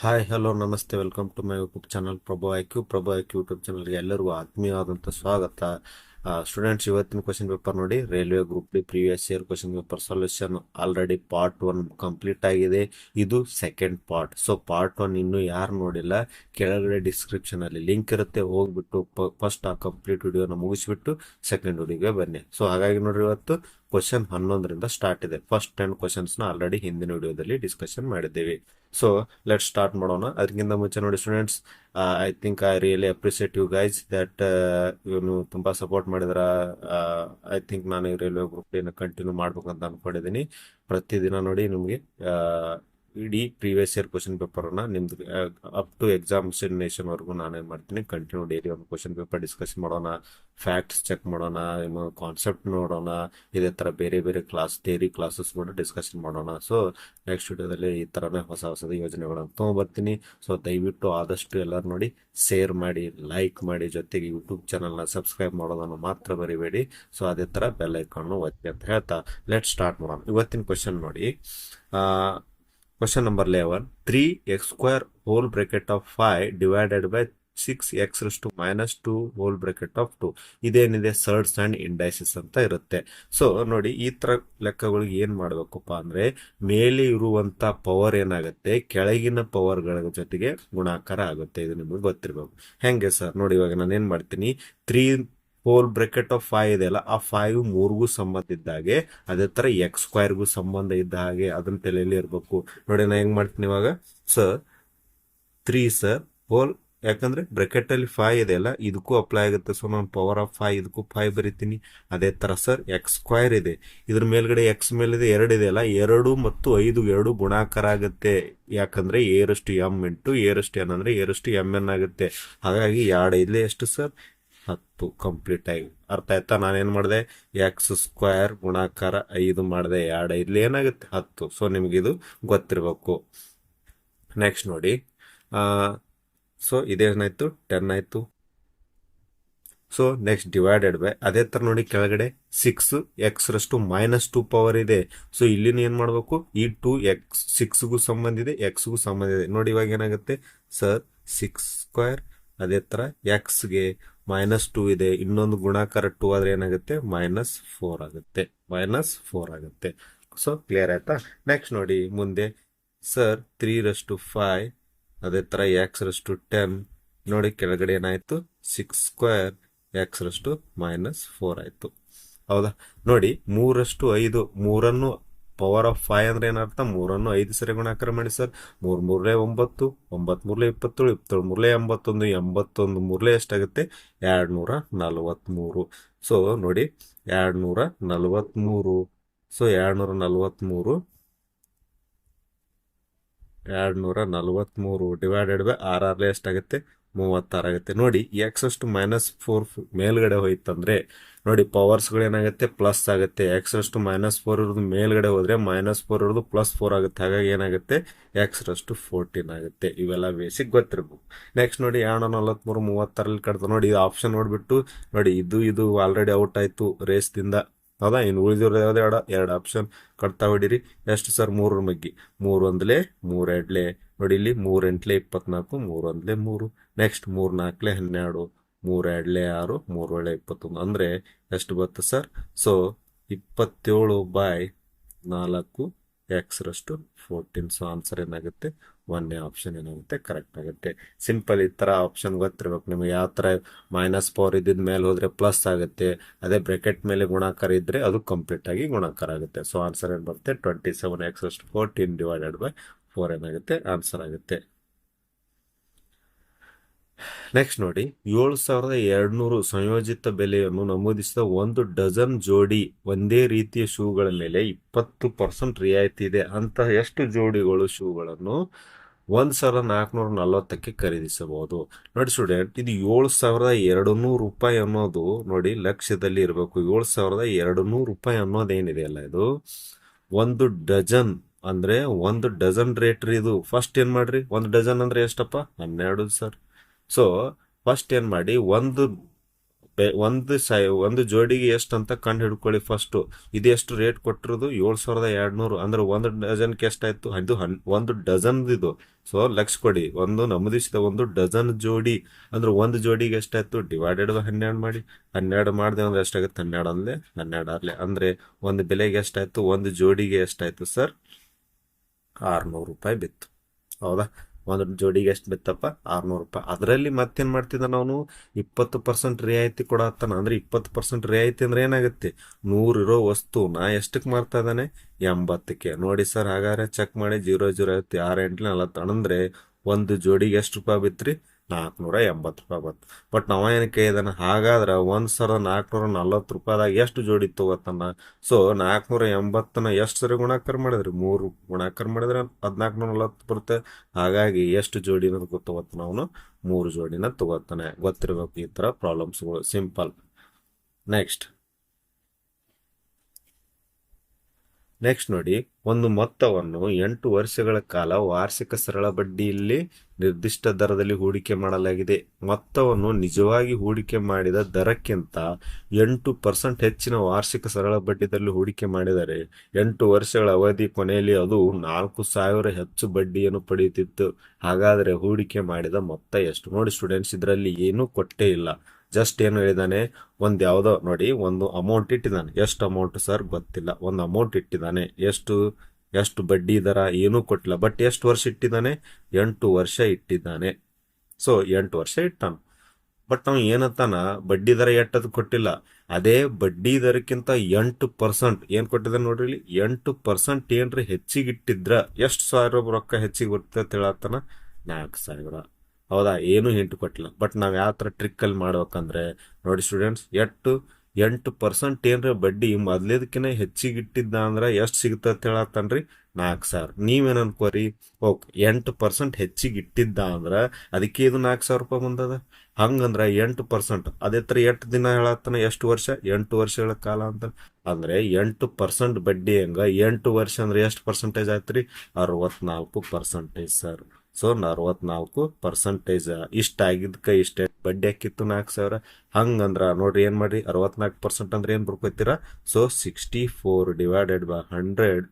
Hi hello ನಮಸ್ತೆ welcome to my YouTube channel Prabhu IQ Prabhu IQ YouTube ಚಾನಲ್ಗೆ ಎಲ್ಲರಿಗೂ ಆತ್ಮೀಯವಾದಂಥ ಸ್ವಾಗತ. ಸ್ಟೂಡೆಂಟ್ಸ್ ಇವತ್ತಿನ ಕ್ವಶನ್ ಪೇಪರ್ ನೋಡಿ railway group D previous year question paper solution already part one complete ಆಗಿದೆ. ಇದು second part so part one ಇನ್ನೂ ಯಾರು ನೋಡಿಲ್ಲ, ಕೆಳಗಡೆ ಡಿಸ್ಕ್ರಿಪ್ಷನ್ ಅಲ್ಲಿ ಲಿಂಕ್ ಇರುತ್ತೆ, ಹೋಗ್ಬಿಟ್ಟು ಫಸ್ಟ್ ಆ ಕಂಪ್ಲೀಟ್ ವಿಡಿಯೋನ ಮುಗಿಸ್ಬಿಟ್ಟು ಸೆಕೆಂಡ್ ವಿಡಿಯೋಗೆ ಬನ್ನಿ. ಸೊ ಹಾಗಾಗಿ ನೋಡಿರಿ ಇವತ್ತು ಕ್ವಶನ್ ಹನ್ನೊಂದರಿಂದ ಸ್ಟಾರ್ಟ್ ಇದೆ. ಫಸ್ಟ್ ಟೆನ್ ಕ್ವಶನ್ಸ್ನ ಆಲ್ರೆಡಿ ಹಿಂದಿನ ವಿಡಿಯೋದಲ್ಲಿ ಡಿಸ್ಕಷನ್ ಮಾಡಿದ್ದೀವಿ. ಸೊ ಲೆಟ್ ಸ್ಟಾರ್ಟ್ ಮಾಡೋಣ. ಅದಕ್ಕಿಂತ ಮುಂಚೆ ನೋಡಿ students I think I really appreciate you guys that ಇವನು ತುಂಬ ಸಪೋರ್ಟ್ ಮಾಡಿದ್ರ. ಐ ಥಿಂಕ್ ನಾನು ರೈಲ್ವೆ ಗ್ರೂಪ್ ಕಂಟಿನ್ಯೂ ಮಾಡ್ಬೇಕಂತ ಅನ್ಕೊಂಡಿದ್ದೀನಿ ಪ್ರತಿದಿನ ನೋಡಿ ನಿಮಗೆ ಇಡೀ ಪ್ರೀವಿಯಸ್ ಇಯರ್ ಕ್ವಶನ್ ಪೇಪರ್ನ ನಿಮ್ದು ಅಪ್ ಟು ಎಕ್ಸಾಮಿನೇಷನ್ ವರೆಗೂ ನಾನು ಏನು ಮಾಡ್ತೀನಿ ಕಂಟಿನ್ಯೂ ಡೈಲಿ ಒಂದು ಕ್ವಶನ್ ಪೇಪರ್ ಡಿಸ್ಕಸ್ ಮಾಡೋಣ ಫ್ಯಾಕ್ಟ್ಸ್ ಚೆಕ್ ಮಾಡೋಣ, ಏನು ಕಾನ್ಸೆಪ್ಟ್ ನೋಡೋಣ, ಇದೇ ಥರ ಬೇರೆ ಬೇರೆ ಕ್ಲಾಸ್ ಥೇರಿ ಕ್ಲಾಸಸ್ ಕೂಡ ಡಿಸ್ಕಷನ್ ಮಾಡೋಣ. ಸೊ ನೆಕ್ಸ್ಟ್ ವಿಡಿಯೋದಲ್ಲಿ ಈ ಥರನೇ ಹೊಸ ಹೊಸದ ಯೋಜನೆಗಳನ್ನು ತೊಗೊಂಬರ್ತೀನಿ. ಸೊ ದಯವಿಟ್ಟು ಆದಷ್ಟು ಎಲ್ಲರೂ ನೋಡಿ ಶೇರ್ ಮಾಡಿ ಲೈಕ್ ಮಾಡಿ, ಜೊತೆಗೆ ಯೂಟ್ಯೂಬ್ ಚಾನಲ್ನ ಸಬ್ಸ್ಕ್ರೈಬ್ ಮಾಡೋದನ್ನು ಮಾತ್ರ ಬರಿಬೇಡಿ ಸೊ ಅದೇ ಥರ ಬೆಲ್ ಐಕಾನ್ ಒತ್ತಿ ಅಂತ ಹೇಳ್ತಾ ಲೆಟ್ ಸ್ಟಾರ್ಟ್ ಮಾಡೋಣ. ಇವತ್ತಿನ ಕ್ವಶನ್ ನೋಡಿ question number eleven three x square whole bracket of five divided by six x to minus two whole bracket of two ಇದೇನಿದೆ? Surds and indices ಅಂತ ಇರುತ್ತೆ. ಸೊ ನೋಡಿ, ಈ ತರ ಲೆಕ್ಕಗಳಿಗೆ ಏನ್ ಮಾಡ್ಬೇಕಪ್ಪ ಅಂದ್ರೆ, ಮೇಲೆ ಇರುವಂತ ಪವರ್ ಏನಾಗುತ್ತೆ? ಕೆಳಗಿನ ಪವರ್ಗಳ ಜೊತೆಗೆ ಗುಣಾಕಾರ ಆಗುತ್ತೆ. ಇದು ನಿಮಗೆ ಗೊತ್ತಿರಬೇಕು. ಹೆಂಗೆ ಸರ್ ನೋಡಿ, ಇವಾಗ ನಾನು ಏನ್ ಮಾಡ್ತೀನಿ? Three whole bracket of five ಇದೆಯಲ್ಲ ಆ ಫೈವ್ ಮೂರ್ಗೂ ಸಂಬಂಧ ಇದ್ದಾಗೆ ಅದೇ ತರ ಎಕ್ಸ್ ಸ್ಕ್ವೈರ್ಗೂ ಸಂಬಂಧ ಇದ್ದ ಹಾಗೆ ಅದನ್ನ ತಲೆಯಲ್ಲಿ ಇರಬೇಕು. ನೋಡಿ ನಾ ಹೆಂಗ್ ಮಾಡ್ತೀನಿ ಇವಾಗ? ಸರ್ ತ್ರೀ ಸರ್ ಹೋಲ್ ಯಾಕಂದ್ರೆ ಬ್ರೆಕೆಟ್ ಅಲ್ಲಿ ಫೈವ್ ಇದೆಯಲ್ಲ ಇದಕ್ಕೂ ಅಪ್ಲೈ ಆಗುತ್ತೆ. ಸೊ ನಾನು ಪವರ್ ಆಫ್ ಫೈವ್ ಇದಕ್ಕೂ ಫೈವ್ ಬರಿತೀನಿ. ಅದೇ ತರ ಸರ್ ಎಕ್ಸ್ ಸ್ಕ್ವೈರ್ ಇದೆ. ಇದ್ರ ಮೇಲ್ಗಡೆ ಎಕ್ಸ್ ಮೇಲಿದೆ ಎರಡು ಇದೆಯಲ್ಲ ಎರಡು ಮತ್ತು ಐದು ಎರಡು ಗುಣಾಕಾರ ಆಗುತ್ತೆ. ಯಾಕಂದ್ರೆ ಏರಷ್ಟು ಎಂ ಇಂಟು ಏರಷ್ಟು ಎನ್ ಅಂದ್ರೆ ಏರಷ್ಟು ಎಂ ಎನ್ ಆಗುತ್ತೆ. ಹಾಗಾಗಿ ಎರಡು ಇಲ್ಲೇ ಎಷ್ಟು ಸರ್ ಹತ್ತು ಕಂಪ್ಲೀಟ್ ಆಗಿ ಅರ್ಥ ಆಯ್ತಾ? ನಾನೇನ್ ಮಾಡಿದೆ? ಎಕ್ಸ್ ಸ್ಕ್ವೇರ್ ಗುಣಾಕಾರ ಐದು ಮಾಡಿದೆ. ಎರಡು, ಇಲ್ಲಿ ಏನಾಗುತ್ತೆ? ಹತ್ತು. ಸೊ ನಿಮ್ಗೆ ಇದು ಗೊತ್ತಿರಬೇಕು. ನೆಕ್ಸ್ಟ್ ನೋಡಿ. ಸೊ ಇದೇನಾಯ್ತು? ಟೆನ್ ಆಯ್ತು. ಸೊ ನೆಕ್ಸ್ಟ್ ಡಿವೈಡೆಡ್ ಬೈ ಅದೇ ಥರ ನೋಡಿ ಕೆಳಗಡೆ. ಸಿಕ್ಸ್ ಎಕ್ಸ್ ರಷ್ಟು ಮೈನಸ್ ಟು ಪವರ್ ಇದೆ. ಸೊ ಇಲ್ಲಿನ ಏನು ಮಾಡಬೇಕು? ಈ ಟು ಎಕ್ಸ್ ಸಿಕ್ಸ್ಗೂ ಸಂಬಂಧ ಇದೆ ಎಕ್ಸ್ಗೂ ಸಂಬಂಧ ಇದೆ. ನೋಡಿ ಇವಾಗ ಏನಾಗುತ್ತೆ? ಸರ್ ಸಿಕ್ಸ್ ಸ್ಕ್ವೇರ್ ಅದೇ ತರ ಎಕ್ಸ್ಗೆ ಮೈನಸ್ ಟೂ ಇದೆ, ಇನ್ನೊಂದು ಗುಣಾಕಾರ ಟೂ ಆದರೆ ಏನಾಗುತ್ತೆ? ಮೈನಸ್ ಫೋರ್ ಆಗುತ್ತೆ. ಮೈನಸ್ ಫೋರ್ ಆಗುತ್ತೆ. ಸೊ ಕ್ಲಿಯರ್ ಆಯ್ತಾ? ನೆಕ್ಸ್ಟ್ ನೋಡಿ, ಮುಂದೆ ಸರ್ ತ್ರೀ ರಷ್ಟು ಫೈವ್ ಅದೇ ತರ ಎಕ್ಸ್ ರಷ್ಟು ಟೆನ್ ನೋಡಿ, ಕೆಳಗಡೆ ಏನಾಯ್ತು? ಸಿಕ್ಸ್ ಸ್ಕ್ವೇರ್ ಎಕ್ಸ್ ರಷ್ಟು ಮೈನಸ್ ಫೋರ್ ಆಯ್ತು. ಹೌದಾ? ನೋಡಿ ಮೂರಷ್ಟು ಐದು, ಮೂರನ್ನು ಪವರ್ ಆಫ್ ಫೈವ್ ಅಂದ್ರೆ ಏನರ್ಥ? ಮೂರನ್ನು ಐದು ಸರಿ ಗುಣಾಕಾರ ಮಾಡಿ ಸರ್. ಮೂರ್ ಮೂರ್ಲೆ ಒಂಬತ್ತು ಒಂಬತ್ ಮೂರ್ಲೆ ಇಪ್ಪತ್ತೇಳು ಇಪ್ಪತ್ತೇಳು ಮೂರ್ಲೆ ಎಂಬತ್ತೊಂದು ಎಂಬತ್ತೊಂದು ಮೂರ್ಲೆ ಎಷ್ಟಾಗುತ್ತೆ? ಎರಡ್ ನೂರ ನಲವತ್ಮೂರು. ಸೊ ನೋಡಿ ಎರಡ್ ನೂರ ನಲವತ್ಮೂರು. ಸೊ ಎರಡ್ ನೂರ ನಲವತ್ಮೂರು. ಎರಡ್ ನೂರ ನಲವತ್ಮೂರು ಡಿವೈಡೆಡ್ ಬೈ ಆರ್ ಆರ್ಲೆ ಎಷ್ಟಾಗುತ್ತೆ? ಮೂವತ್ತಾರು ಆಗುತ್ತೆ ನೋಡಿ ಎಕ್ಸ್ ಅಷ್ಟು ಮೈನಸ್ ಫೋರ್ ಮೇಲ್ಗಡೆ ಹೋಯ್ತಂದ್ರೆ ನೋಡಿ ಪವರ್ಸ್ಗಳು ಏನಾಗುತ್ತೆ? ಪ್ಲಸ್ ಆಗುತ್ತೆ. ಎಕ್ಸ್ ರಷ್ಟು ಮೈನಸ್ ಫೋರ್ ಇರೋದು ಮೇಲ್ಗಡೆ ಹೋದ್ರೆ ಮೈನಸ್ ಫೋರ್ ಇರೋದು ಪ್ಲಸ್ ಫೋರ್ ಆಗುತ್ತೆ. ಹಾಗಾಗಿ ಏನಾಗುತ್ತೆ? ಎಕ್ಸ್ ರಷ್ಟು ಫೋರ್ಟೀನ್ ಆಗುತ್ತೆ. ಇವೆಲ್ಲ ಬೇಸಿಕ್ ಗೊತ್ತಿರ್ಬೇಕು. ನೆಕ್ಸ್ಟ್ ನೋಡಿ ಎರಡು ನಲವತ್ಮೂರು ಮೂವತ್ತಾರಲ್ಲಿ ಕಡ್ತ ನೋಡಿ, ಇದು ಆಪ್ಷನ್ ನೋಡ್ಬಿಟ್ಟು ನೋಡಿ, ಇದು ಇದು ಆಲ್ರೆಡಿ ಔಟ್ ಆಯ್ತು ರೇಸ್ದಿಂದ ಹೌದಾ? ಇನ್ನು ಉಳಿದಿರೋ ಯಾವ್ದು? ಎರಡು. ಎರಡು ಆಪ್ಷನ್ ಕಟ್ತಾ ಹೊಡಿರಿ ಎಷ್ಟು ಸರ್ ಮೂರರ ಮಗ್ಗಿ. ಮೂರು ಒಂದ್ಲೆ ಮೂರ್ ಎರಡ್ಲೆ. ನೋಡಿ, ಇಲ್ಲಿ ಮೂರ್ ಎಂಟ್ಲೆ ಇಪ್ಪತ್ನಾಲ್ಕು, ಮೂರು ಒಂದ್ಲೆ ಮೂರು. ನೆಕ್ಸ್ಟ್ ಮೂರು ನಾಲ್ಕಲೆ ಹನ್ನೆರಡು. ಮೂರ್ ಎರಡಲೇ ಆರು, ಮೂರು ಒಳ್ಳೆ ಇಪ್ಪತ್ತೊಂದು. ಅಂದರೆ ಎಷ್ಟು ಬರುತ್ತೆ ಸರ್? ಸೊ ಇಪ್ಪತ್ತೇಳು ಬೈ ನಾಲ್ಕು ಎಕ್ಸ್ ರಷ್ಟು ಫೋರ್ಟೀನ್ ಸೊ ಆನ್ಸರ್ ಏನಾಗುತ್ತೆ? ಒಂದೇ ಆಪ್ಷನ್ ಏನಾಗುತ್ತೆ? ಕರೆಕ್ಟ್ ಆಗುತ್ತೆ. ಸಿಂಪಲ್ ಈ ಥರ ಆಪ್ಷನ್ ಗೊತ್ತಿರ್ಬೇಕು ನಿಮಗೆ. ಯಾವ ಥರ ಮೈನಸ್ ಪವರ್ ಇದ್ದಿದ ಮೇಲೆ ಹೋದರೆ ಪ್ಲಸ್ ಆಗುತ್ತೆ. ಅದೇ ಬ್ರೆಕೆಟ್ ಮೇಲೆ ಗುಣಾಕಾರ ಇದ್ದರೆ ಅದು ಕಂಪ್ಲೀಟ್ ಆಗಿ ಗುಣಾಕಾರ ಆಗುತ್ತೆ. ಸೊ ಆನ್ಸರ್ ಏನು ಬರುತ್ತೆ? ಟ್ವೆಂಟಿ ಸೆವೆನ್ ಎಕ್ಸ್ ಅಷ್ಟು ಫೋರ್ಟೀನ್ ಡಿವೈಡೆಡ್ ಬೈ ಫೋರ್ ಏನಾಗುತ್ತೆ? ಆನ್ಸರ್ ಆಗುತ್ತೆ. ನೆಕ್ಸ್ಟ್ ನೋಡಿ, ಏಳು ಸಾವಿರದ ಎರಡ್ನೂರು ಸಂಯೋಜಿತ ಬೆಲೆಯನ್ನು ನಮೂದಿಸಿದ ಒಂದು ಡಜನ್ ಜೋಡಿ ಒಂದೇ ರೀತಿಯ ಶೂಗಳ ಮೇಲೆ ಇಪ್ಪತ್ತು ಪರ್ಸೆಂಟ್ ರಿಯಾಯಿತಿ ಇದೆ. ಅಂತ ಎಷ್ಟು ಜೋಡಿಗಳು ಶೂಗಳನ್ನು ಒಂದು ಸಾವಿರದ ನಾಲ್ಕುನೂರ ನಲವತ್ತಕ್ಕೆ ಖರೀದಿಸಬಹುದು. ನೋಡಿ ಸ್ಟೂಡೆಂಟ್, ಇದು ಏಳು ಸಾವಿರದ ಎರಡು ನೂರು ರೂಪಾಯಿ ಅನ್ನೋದು ನೋಡಿ ಲಕ್ಷ್ಯದಲ್ಲಿ ಇರಬೇಕು. ಏಳು ಸಾವಿರದ ಎರಡು ನೂರು ರೂಪಾಯಿ ಅನ್ನೋದೇನಿದೆಯಲ್ಲ ಇದು? ಒಂದು ಡಜನ್ ಅಂದ್ರೆ ಒಂದು ಡಜನ್ ರೇಟ್ ರೀ ಇದು. ಫಸ್ಟ್ ಏನು ಮಾಡ್ರಿ? ಒಂದು ಡಜನ್ ಅಂದ್ರೆ ಎಷ್ಟಪ್ಪ? ಹನ್ನೆರಡು ಸರ್. ಸೊ ಫಸ್ಟ್ ಏನ್ ಮಾಡಿ, ಒಂದು ಒಂದು ಸೈ, ಒಂದು ಜೋಡಿಗೆ ಎಷ್ಟು ಅಂತ ಕಂಡು ಹಿಡ್ಕೊಳ್ಳಿ ಫಸ್ಟು ಇದು ಎಷ್ಟು ರೇಟ್ ಕೊಟ್ಟಿರೋದು? ಏಳು ಸಾವಿರದ ಎರಡ್ನೂರು. ಅಂದ್ರೆ ಒಂದು ಡಜನ್ಗೆ ಎಷ್ಟಾಯ್ತು? ಇದು ಹನ್, ಒಂದು ಡಜನ್ ಇದು. ಸೊ ಲಕ್ಷ ಕೊಡಿ. ಒಂದು ನಮೂದಿಸಿದ ಒಂದು ಡಜನ್ ಜೋಡಿ. ಅಂದ್ರೆ ಒಂದು ಜೋಡಿಗೆ ಎಷ್ಟಾಯ್ತು? ಡಿವೈಡೆಡ್ ಹನ್ನೆರಡು ಮಾಡಿ. ಹನ್ನೆರಡು ಮಾಡಿದೆ ಅಂದ್ರೆ ಎಷ್ಟಾಗುತ್ತೆ? ಹನ್ನೆರಡು ಅಂದ್ರೆ ಹನ್ನೆರಡು ಅಲ್ಲೇ. ಅಂದ್ರೆ ಒಂದು ಬೆಲೆಗೆ ಎಷ್ಟಾಯ್ತು? ಒಂದು ಜೋಡಿಗೆ ಎಷ್ಟಾಯ್ತು ಸರ್? ಆರ್ನೂರು ರೂಪಾಯಿ ಬಿತ್ತು. ಹೌದಾ? ಒಂದು ಜೋಡಿಗೆ ಎಷ್ಟು ಬಿತ್ತಪ್ಪ? ಆರ್ನೂರು ರೂಪಾಯಿ. ಅದರಲ್ಲಿ ಮತ್ತೇನು ಮಾಡ್ತಿದ್ದ ಅವನು? ಇಪ್ಪತ್ತು ಪರ್ಸೆಂಟ್ ರಿಯಾಯಿತಿ ಕೊಡತ್ತಾನ ಅಂದ್ರೆ ಇಪ್ಪತ್ತು ಪರ್ಸೆಂಟ್ ರಿಯಾಯಿತಿ ಅಂದ್ರೆ ಏನಾಗುತ್ತೆ? ನೂರಿರೋ ನಾ ಎಷ್ಟಕ್ಕೆ ಮಾರ್ತಾ ಇದ್ದಾನೆ? ಎಂಬತ್ತಕ್ಕೆ. ನೋಡಿ ಸರ್, ಹಾಗಾದ್ರೆ ಚೆಕ್ ಮಾಡಿ. ಜೀರೋ ಜೀರೋ ಐವತ್ತು. ಆರು ಎಂಟು ನಲವತ್ತು ಒಂದು ಜೋಡಿಗೆ ಎಷ್ಟು ರೂಪಾಯಿ ಬಿತ್ರಿ? ನಾಲ್ಕುನೂರ ಎಂಬತ್ತು ರೂಪಾಯಿ ಬಂತು. ಬಟ್ ನಾವ ಏನಕ್ಕೆ ಇದಾನೆ ಹಾಗಾದ್ರೆ ಒಂದು ಸಾವಿರದ ನಾಲ್ಕುನೂರ ನಲ್ವತ್ತು ರೂಪಾಯಿದಾಗ ಎಷ್ಟು ಜೋಡಿ ತಗೋತಾನ ಸೊ ನಾಲ್ಕುನೂರ ಎಂಬತ್ತನ ಎಷ್ಟು ಸರಿ ಗುಣಾಕಾರ ಮಾಡಿದ್ರಿ? ಮೂರು ಗುಣಾಕಾರ ಮಾಡಿದ್ರೆ ಹದಿನಾಲ್ಕುನೂರ ನಲವತ್ತು ಬರುತ್ತೆ. ಹಾಗಾಗಿ ಎಷ್ಟು ಜೋಡಿನ ತಗೋತಾನ ಅವನು? ಮೂರು ಜೋಡಿನ ತಗೋತಾನೆ. ಗೊತ್ತಿರಬೇಕು ಈ ಥರ ಪ್ರಾಬ್ಲಮ್ಸ್ಗಳು ಸಿಂಪಲ್ ನೆಕ್ಸ್ಟ್ ನೆಕ್ಸ್ಟ್ ನೋಡಿ, ಒಂದು ಮೊತ್ತವನ್ನು ಎಂಟು ವರ್ಷಗಳ ಕಾಲ ವಾರ್ಷಿಕ ಸರಳ ಬಡ್ಡಿಯಲ್ಲಿ ನಿರ್ದಿಷ್ಟ ದರದಲ್ಲಿ ಹೂಡಿಕೆ ಮಾಡಲಾಗಿದೆ. ಮೊತ್ತವನ್ನು ನಿಜವಾಗಿ ಹೂಡಿಕೆ ಮಾಡಿದ ದರಕ್ಕಿಂತ ಎಂಟು ಪರ್ಸೆಂಟ್ ಹೆಚ್ಚಿನ ವಾರ್ಷಿಕ ಸರಳ ಬಡ್ಡಿದಲ್ಲಿ ಹೂಡಿಕೆ ಮಾಡಿದರೆ ಎಂಟು ವರ್ಷಗಳ ಅವಧಿ ಕೊನೆಯಲ್ಲಿ ಅದು ನಾಲ್ಕು ಸಾವಿರ ಹೆಚ್ಚು ಬಡ್ಡಿಯನ್ನು ಪಡೆಯುತ್ತಿತ್ತು. ಹಾಗಾದರೆ ಹೂಡಿಕೆ ಮಾಡಿದ ಮೊತ್ತ ಎಷ್ಟು? ನೋಡಿ ಸ್ಟೂಡೆಂಟ್ಸ್ ಇದರಲ್ಲಿ ಏನೂ ಕೊಟ್ಟೇ ಇಲ್ಲ. ಜಸ್ಟ್ ಏನು ಹೇಳಿದಾನೆ, ಒಂದು ಯಾವುದೋ ನೋಡಿ, ಒಂದು ಅಮೌಂಟ್ ಇಟ್ಟಿದ್ದಾನೆ ಎಷ್ಟು ಅಮೌಂಟ್ ಸರ್ ಗೊತ್ತಿಲ್ಲ. ಒಂದು ಅಮೌಂಟ್ ಇಟ್ಟಿದ್ದಾನೆ ಎಷ್ಟು ಎಷ್ಟು ಬಡ್ಡಿ ದರ? ಏನೂ ಕೊಟ್ಟಿಲ್ಲ. ಬಟ್ ಎಷ್ಟು ವರ್ಷ ಇಟ್ಟಿದ್ದಾನೆ ಎಂಟು ವರ್ಷ ಇಟ್ಟಿದ್ದಾನೆ ಸೊ ಎಂಟು ವರ್ಷ ಇಟ್ಟಾನ. ಬಟ್ ನಾವು ಏನಂತಾನ? ಬಡ್ಡಿ ದರ ಎಟ್ಟದು ಕೊಟ್ಟಿಲ್ಲ. ಅದೇ ಬಡ್ಡಿ ದರಕ್ಕಿಂತ ಎಂಟು ಪರ್ಸೆಂಟ್ ಏನು ಕೊಟ್ಟಿದ್ದಾನೆ ನೋಡ್ರಿ ಎಂಟು ಪರ್ಸೆಂಟ್ ಏನ್ರಿ ಹೆಚ್ಚಿಗೆ ಇಟ್ಟಿದ್ರ ಎಷ್ಟು ಸಾವಿರ ರೊಕ್ಕ ಹೆಚ್ಚಿಗೆ ಬರ್ತದೆ ಹೇಳತ್ತಾನ? ನಾಲ್ಕು ಸಾವಿರ. ಹೌದಾ? ಏನು ಹಿಂಟ್ ಕೊಟ್ಟಿಲ್ಲ. ಬಟ್ ನಾವು ಯಾವ ಥರ ಟ್ರಿಕ್ಕಲ್ಲಿ ಮಾಡ್ಬೇಕಂದ್ರೆ, ನೋಡಿ ಸ್ಟೂಡೆಂಟ್ಸ್ ಎಷ್ಟು ಎಂಟು ಪರ್ಸೆಂಟ್ ಏನ್ರ ಬಡ್ಡಿ? ಮೊದ್ಲೇದಕ್ಕಿಂತ ಹೆಚ್ಚಿಗೆ ಇಟ್ಟಿದ್ದ ಅಂದ್ರೆ ಎಷ್ಟು ಸಿಗುತ್ತೆ ಅಂತ ಹೇಳತ್ತನ್ರಿ? ನಾಲ್ಕು ಸಾವಿರ. ನೀವೇನು ಅನ್ಕೋರಿ? ಓಕೆ, ಎಂಟು ಪರ್ಸೆಂಟ್ ಹೆಚ್ಚಿಗೆ ಇಟ್ಟಿದ್ದ ಅಂದ್ರೆ ಅದಕ್ಕೆ ಇದು ನಾಲ್ಕು ಸಾವಿರ ರೂಪಾಯಿ ಬಂದದ. ಹಂಗಂದ್ರೆ ಎಂಟು ಪರ್ಸೆಂಟ್ ಅದೇ ಥರ ಎಷ್ಟು ದಿನ ಹೇಳತ್ತನ? ಎಷ್ಟು ವರ್ಷ? ಎಂಟು ವರ್ಷಗಳ ಕಾಲ ಅಂತ. ಅಂದ್ರೆ ಎಂಟು ಪರ್ಸೆಂಟ್ ಬಡ್ಡಿ ಹೆಂಗ? ಎಂಟು ವರ್ಷ ಅಂದ್ರೆ ಎಷ್ಟು ಪರ್ಸೆಂಟೇಜ್ ಆಯ್ತು ರೀ ಅರವತ್ನಾಲ್ಕು ಪರ್ಸೆಂಟೇಜ್ ಸರ್ ಸೊ ಅರವತ್ನಾಲ್ಕು ಪರ್ಸೆಂಟೇಜ್ ಇಷ್ಟ ಆಗಿದ್ದಕ್ಕೆ ಇಷ್ಟೇ. ಬಡ್ಡಿ ಹಾಕಿತ್ತು ನಾಲ್ಕು ಸಾವಿರ. ಹಂಗಂದ್ರ ನೋಡ್ರಿ ಏನು ಮಾಡ್ರಿ? ಅರವತ್ನಾಲ್ಕು ಪರ್ಸೆಂಟ್ ಅಂದ್ರೆ ಏನು ಬರ್ಕೊತೀರಾ so sixty four divided by hundred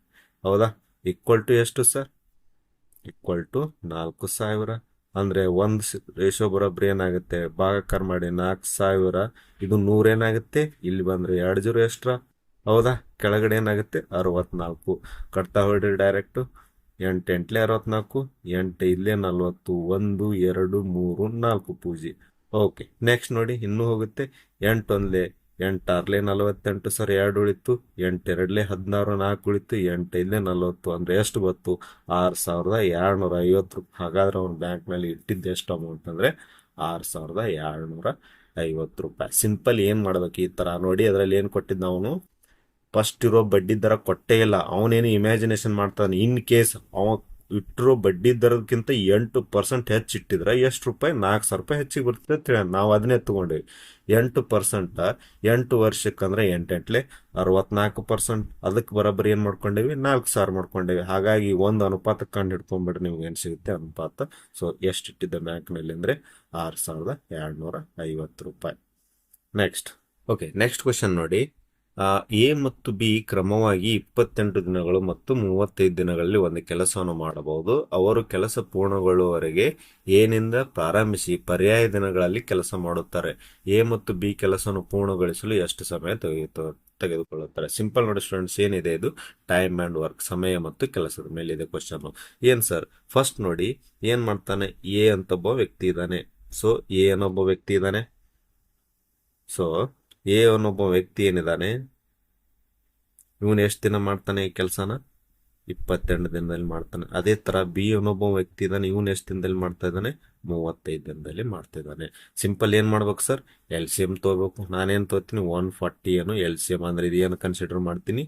ಹೌದಾ? ಈಕ್ವಲ್ ಟು ಎಷ್ಟು ಸರ್ ಈಕ್ವಲ್ ಟು ನಾಲ್ಕು ಸಾವಿರ. ಅಂದ್ರೆ ಒಂದು ರೇಷೋ ಬರೋಬ್ರಿ ಏನಾಗುತ್ತೆ? ಭಾಗಕಾರ ಮಾಡಿ ನಾಲ್ಕು ಸಾವಿರ. ಇದು ನೂರೇನಾಗುತ್ತೆ ಇಲ್ಲಿ ಬಂದ್ರೆ ಎರಡು ಜೀರೋ ಎಷ್ಟ್ರ? ಹೌದಾ? ಕೆಳಗಡೆ ಏನಾಗುತ್ತೆ? ಅರವತ್ನಾಲ್ಕು. ಕಟ್ತಾ ಹೊಡ್ರಿ ಡೈರೆಕ್ಟು ಎಂಟು ಎಂಟ್ಲೆ ಅರವತ್ನಾಲ್ಕು, ಎಂಟು ಇಲ್ಲೇ ನಲ್ವತ್ತು, ಒಂದು, ಎರಡು, ಮೂರು, ನಾಲ್ಕು ಪೂಜೆ. ಓಕೆ ನೆಕ್ಸ್ಟ್ ನೋಡಿ, ಇನ್ನೂ ಹೋಗುತ್ತೆ. ಎಂಟು ಒಂದ್ಲೆ, ಎಂಟು ಆರ್ಲೆ ನಲವತ್ತೆಂಟು ಸರ್ ಎರಡು ಉಳಿತು ಎಂಟು ಎರಡ್ಲೆ ಹದಿನಾರು, ನಾಲ್ಕು ಉಳಿತು ಎಂಟು ಇಲ್ಲೇ ನಲವತ್ತು, ಅಂದರೆ ಎಷ್ಟು ಬತ್ತು ಆರು ಸಾವಿರದ ಎರಡುನೂರ ಐವತ್ತು ರೂಪಾಯಿ ಹಾಗಾದ್ರೆ ಅವ್ನು ಬ್ಯಾಂಕ್ನಲ್ಲಿ ಇಟ್ಟಿದ್ದು ಎಷ್ಟು ಅಮೌಂಟ್ ಅಂದರೆ ಆರು ಸಾವಿರದ ಎರಡುನೂರ ಐವತ್ತು ರೂಪಾಯಿ. ಸಿಂಪಲ್ ಏನು ಮಾಡ್ಬೇಕು ಈ ಥರ ನೋಡಿ, ಅದರಲ್ಲಿ ಏನು ಕೊಟ್ಟಿದ್ದು ಅವನು? ಫಸ್ಟ್ ಇರೋ ಬಡ್ಡಿ ದರ ಕೊಟ್ಟೇ ಇಲ್ಲ. ಅವನೇನು ಇಮ್ಯಾಜಿನೇಷನ್ ಮಾಡ್ತಾನೆ? ಇನ್ ಕೇಸ್ ಅವ ಇಟ್ಟಿರೋ ಬಡ್ಡಿ ದರಕ್ಕಿಂತ ಎಂಟು ಪರ್ಸೆಂಟ್ ಹೆಚ್ಚು ಇಟ್ಟಿದ್ರೆ ಎಷ್ಟು ರೂಪಾಯಿ? ನಾಲ್ಕು ಸಾವಿರ ರೂಪಾಯಿ ಹೆಚ್ಚಿಗೆ ಬರ್ತದೆ ಅಂತ ನಾವು ಅದನ್ನೇ ತಗೊಂಡಿವಿ ಎಂಟು ಪರ್ಸೆಂಟ್ ಎಂಟು ವರ್ಷಕ್ಕೆ ಅಂದ್ರೆ ಎಂಟೆಂಟ್ಲೆ ಅರವತ್ನಾಲ್ಕು ಪರ್ಸೆಂಟ್ ಅದಕ್ಕೆ ಬರೋಬ್ಬರಿ ಏನು ಮಾಡ್ಕೊಂಡಿವಿ? ನಾಲ್ಕು ಸಾವಿರ ಮಾಡ್ಕೊಂಡಿವಿ. ಹಾಗಾಗಿ ಒಂದು ಅನುಪಾತ ಕಂಡು ಹಿಡ್ಕೊಂಬಿಡ್ರಿ ನಿಮ್ಗೆ ಏನು ಸಿಗುತ್ತೆ? ಅನುಪಾತ. ಸೊ ಎಷ್ಟು ಇಟ್ಟಿದ್ದ ಬ್ಯಾಂಕ್ನಲ್ಲಿ ಅಂದರೆ ಆರು ಸಾವಿರದ ಎರಡುನೂರ ಐವತ್ತು ರೂಪಾಯಿ. ನೆಕ್ಸ್ಟ್ ಓಕೆ ನೆಕ್ಸ್ಟ್ ಕ್ವಶನ್ ನೋಡಿ. ಎ ಮತ್ತು ಬಿ ಕ್ರಮವಾಗಿ ಇಪ್ಪತ್ತೆಂಟು ದಿನಗಳು ಮತ್ತು ಮೂವತ್ತೈದು ದಿನಗಳಲ್ಲಿ ಒಂದು ಕೆಲಸವನ್ನು ಮಾಡಬಹುದು. ಅವರು ಕೆಲಸ ಪೂರ್ಣಗೊಳ್ಳುವವರೆಗೆ ಏನಿಂದ ಪ್ರಾರಂಭಿಸಿ ಪರ್ಯಾಯ ದಿನಗಳಲ್ಲಿ ಕೆಲಸ ಮಾಡುತ್ತಾರೆ. ಎ ಮತ್ತು ಬಿ ಕೆಲಸವನ್ನು ಪೂರ್ಣಗೊಳಿಸಲು ಎಷ್ಟು ಸಮಯ ತೆಗೆಯುತ್ತ ತೆಗೆದುಕೊಳ್ಳುತ್ತಾರೆ? ಸಿಂಪಲ್ ನೋಡಿ ಸ್ಟೂಡೆಂಟ್ಸ್ ಏನಿದೆ ಇದು? ಟೈಮ್ ಆ್ಯಂಡ್ ವರ್ಕ್ ಸಮಯ ಮತ್ತು ಕೆಲಸದ ಮೇಲೆ ಇದೆ ಕ್ವಶನ್ ಏನು ಸರ್ ಫಸ್ಟ್ ನೋಡಿ, ಏನು ಮಾಡ್ತಾನೆ? ಎ ಅಂತ ಒಬ್ಬ ವ್ಯಕ್ತಿ ಇದ್ದಾನೆ. ಸೊ ಎ ಅನ್ನೊಬ್ಬ ವ್ಯಕ್ತಿ ಇದ್ದಾನೆ. ಸೊ ಎ ಅನ್ನೊಬ್ಬ ವ್ಯಕ್ತಿ ಏನಿದ್ದಾನೆ? ಇವನು ಎಷ್ಟು ದಿನ ಮಾಡ್ತಾನೆ ಈ ಕೆಲಸನ? ಇಪ್ಪತ್ತೆಂಟು ದಿನದಲ್ಲಿ ಮಾಡ್ತಾನೆ. ಅದೇ ಥರ ಬಿ ಅನ್ನೊಬ್ಬ ವ್ಯಕ್ತಿ ಇದ್ದಾನೆ, ಇವನು ಎಷ್ಟು ದಿನದಲ್ಲಿ ಮಾಡ್ತಾ ಇದ್ದಾನೆ? ಮೂವತ್ತೈದು ದಿನದಲ್ಲಿ ಮಾಡ್ತಾ ಇದ್ದಾನೆ. ಸಿಂಪಲ್ ಏನ್ ಮಾಡ್ಬೇಕು ಸರ್ ಎಲ್ ಸಿ ಎಂ ತಗೋಬೇಕು ನಾನೇನು ತಗೋತೀನಿ ಒನ್ ಫಾರ್ಟಿ ಏನು ಎಲ್ ಸಿ ಎಂ ಅಂದ್ರೆ ಇದೇನು ಕನ್ಸಿಡರ್ ಮಾಡ್ತೀನಿ?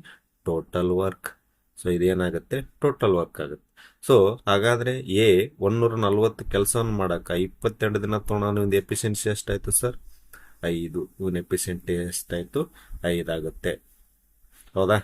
ಟೋಟಲ್ ವರ್ಕ್ ಸೊ ಇದೇನಾಗುತ್ತೆ? ಟೋಟಲ್ ವರ್ಕ್ ಆಗುತ್ತೆ. ಸೊ ಹಾಗಾದ್ರೆ ಎ ಒನ್ನೂರ ನಲ್ವತ್ತು ಕೆಲಸವನ್ನು ಮಾಡಕ್ಕ ಇಪ್ಪತ್ತೆರಡು ದಿನ ತೊಗೊಂಡು ಎಫಿಷಿಯನ್ಸಿ ಎಷ್ಟಾಯ್ತು ಸರ್ ಐದು ಇವನ್ ಎಫಿಷಿಯಂಟಿ ಎಷ್ಟಾಯ್ತು ಐದಾಗುತ್ತೆ. ಹೌದಾ?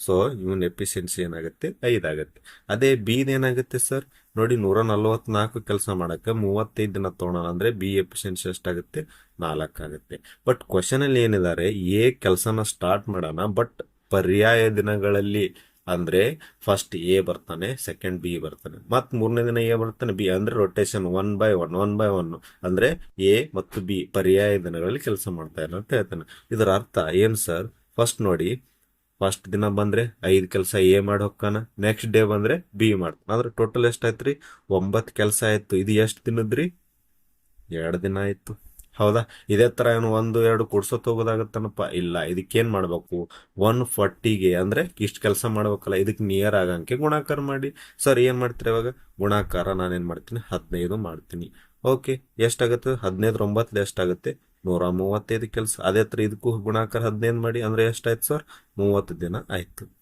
ಸೊ ಇವನ್ ಎಫಿಷಿಯನ್ಸಿ ಏನಾಗುತ್ತೆ? ಐದಾಗುತ್ತೆ. ಅದೇ ಬಿ ಏನಾಗುತ್ತೆ ಸರ್? ನೋಡಿ ನೂರ ನಲವತ್ನಾಲ್ಕು ಕೆಲಸ ಮಾಡೋಕ್ಕೆ ಮೂವತ್ತೈದು ದಿನ ತೊಗೊಳೋಣ ಅಂದರೆ ಬಿ ಎಫಿಷಿಯನ್ಸಿ ಎಷ್ಟಾಗುತ್ತೆ? ನಾಲ್ಕಾಗುತ್ತೆ. ಬಟ್ ಕ್ವಶನಲ್ಲಿ ಏನಿದ್ದಾರೆ? ಎ ಕೆಲಸನ ಸ್ಟಾರ್ಟ್ ಮಾಡೋಣ ಬಟ್ ಪರ್ಯಾಯ ದಿನಗಳಲ್ಲಿ ಅಂದ್ರೆ ಫಸ್ಟ್ ಎ ಬರ್ತಾನೆ ಸೆಕೆಂಡ್ ಬಿ ಬರ್ತಾನೆ. ಮತ್ ಮೂರನೇ ದಿನ ಎ ಬರ್ತಾನೆ ಬಿ ಅಂದ್ರೆ rotation one by one one by one ಅಂದ್ರೆ ಎ ಮತ್ತು ಬಿ ಪರ್ಯಾಯ ದಿನಗಳಲ್ಲಿ ಕೆಲಸ ಮಾಡ್ತಾ ಇಲ್ಲ ಅಂತ ಹೇಳ್ತಾನೆ. ಇದರ ಅರ್ಥ ಏನ್ ಸರ್ ಫಸ್ಟ್ ನೋಡಿ ಫಸ್ಟ್ ದಿನ ಬಂದ್ರೆ ಐದು ಕೆಲಸ ಎ ಮಾಡಿ ಹೋಗ್ತಾನ ನೆಕ್ಸ್ಟ್ ಡೇ ಬಂದ್ರೆ ಬಿ ಮಾಡ್ತಾನ ಅಂದ್ರೆ ಟೋಟಲ್ ಎಷ್ಟಾಯ್ತ್ರಿ ಒಂಬತ್ತು ಕೆಲಸ ಆಯ್ತು. ಇದು ಎಷ್ಟು ದಿನದ್ರಿ? ಎರಡು ದಿನ ಆಯ್ತು. ಹೌದಾ? ಇದೇ ತರ ಏನು ಒಂದು, ಎರಡು ಕುಡ್ಸೋತ್ ಹೋಗೋದಾಗತ್ತನಪ್ಪ ಇಲ್ಲ, ಇದಕ್ಕೇನ್ ಮಾಡ್ಬೇಕು? ಒನ್ ಫಾರ್ಟಿಗೆ ಅಂದ್ರೆ ಇಷ್ಟು ಕೆಲಸ ಮಾಡ್ಬೇಕಲ್ಲ ಇದಕ್ಕೆ ನಿಯರ್ ಆಗಂಗೆ ಗುಣಾಕಾರ ಮಾಡಿ. ಸರ್, ಏನ್ ಮಾಡ್ತೀರಿ ಇವಾಗ? ಗುಣಾಕಾರ ನಾನೇನ್ ಮಾಡ್ತೀನಿ? ಹದಿನೈದು ಮಾಡ್ತೀನಿ. ಓಕೆ ಎಷ್ಟಾಗುತ್ತೆ? ಹದಿನೈದು ಒಂಬತ್ತು ಎಷ್ಟಾಗುತ್ತೆ? ನೂರ ಮೂವತ್ತೈದು ಕೆಲಸ. ಅದೇ ತರ ಇದಕ್ಕೂ ಗುಣಾಕಾರ ಹದಿನೈದು ಮಾಡಿ, ಅಂದ್ರೆ ಎಷ್ಟಾಯ್ತು ಸರ್? ಮೂವತ್ತು ದಿನ ಆಯ್ತು.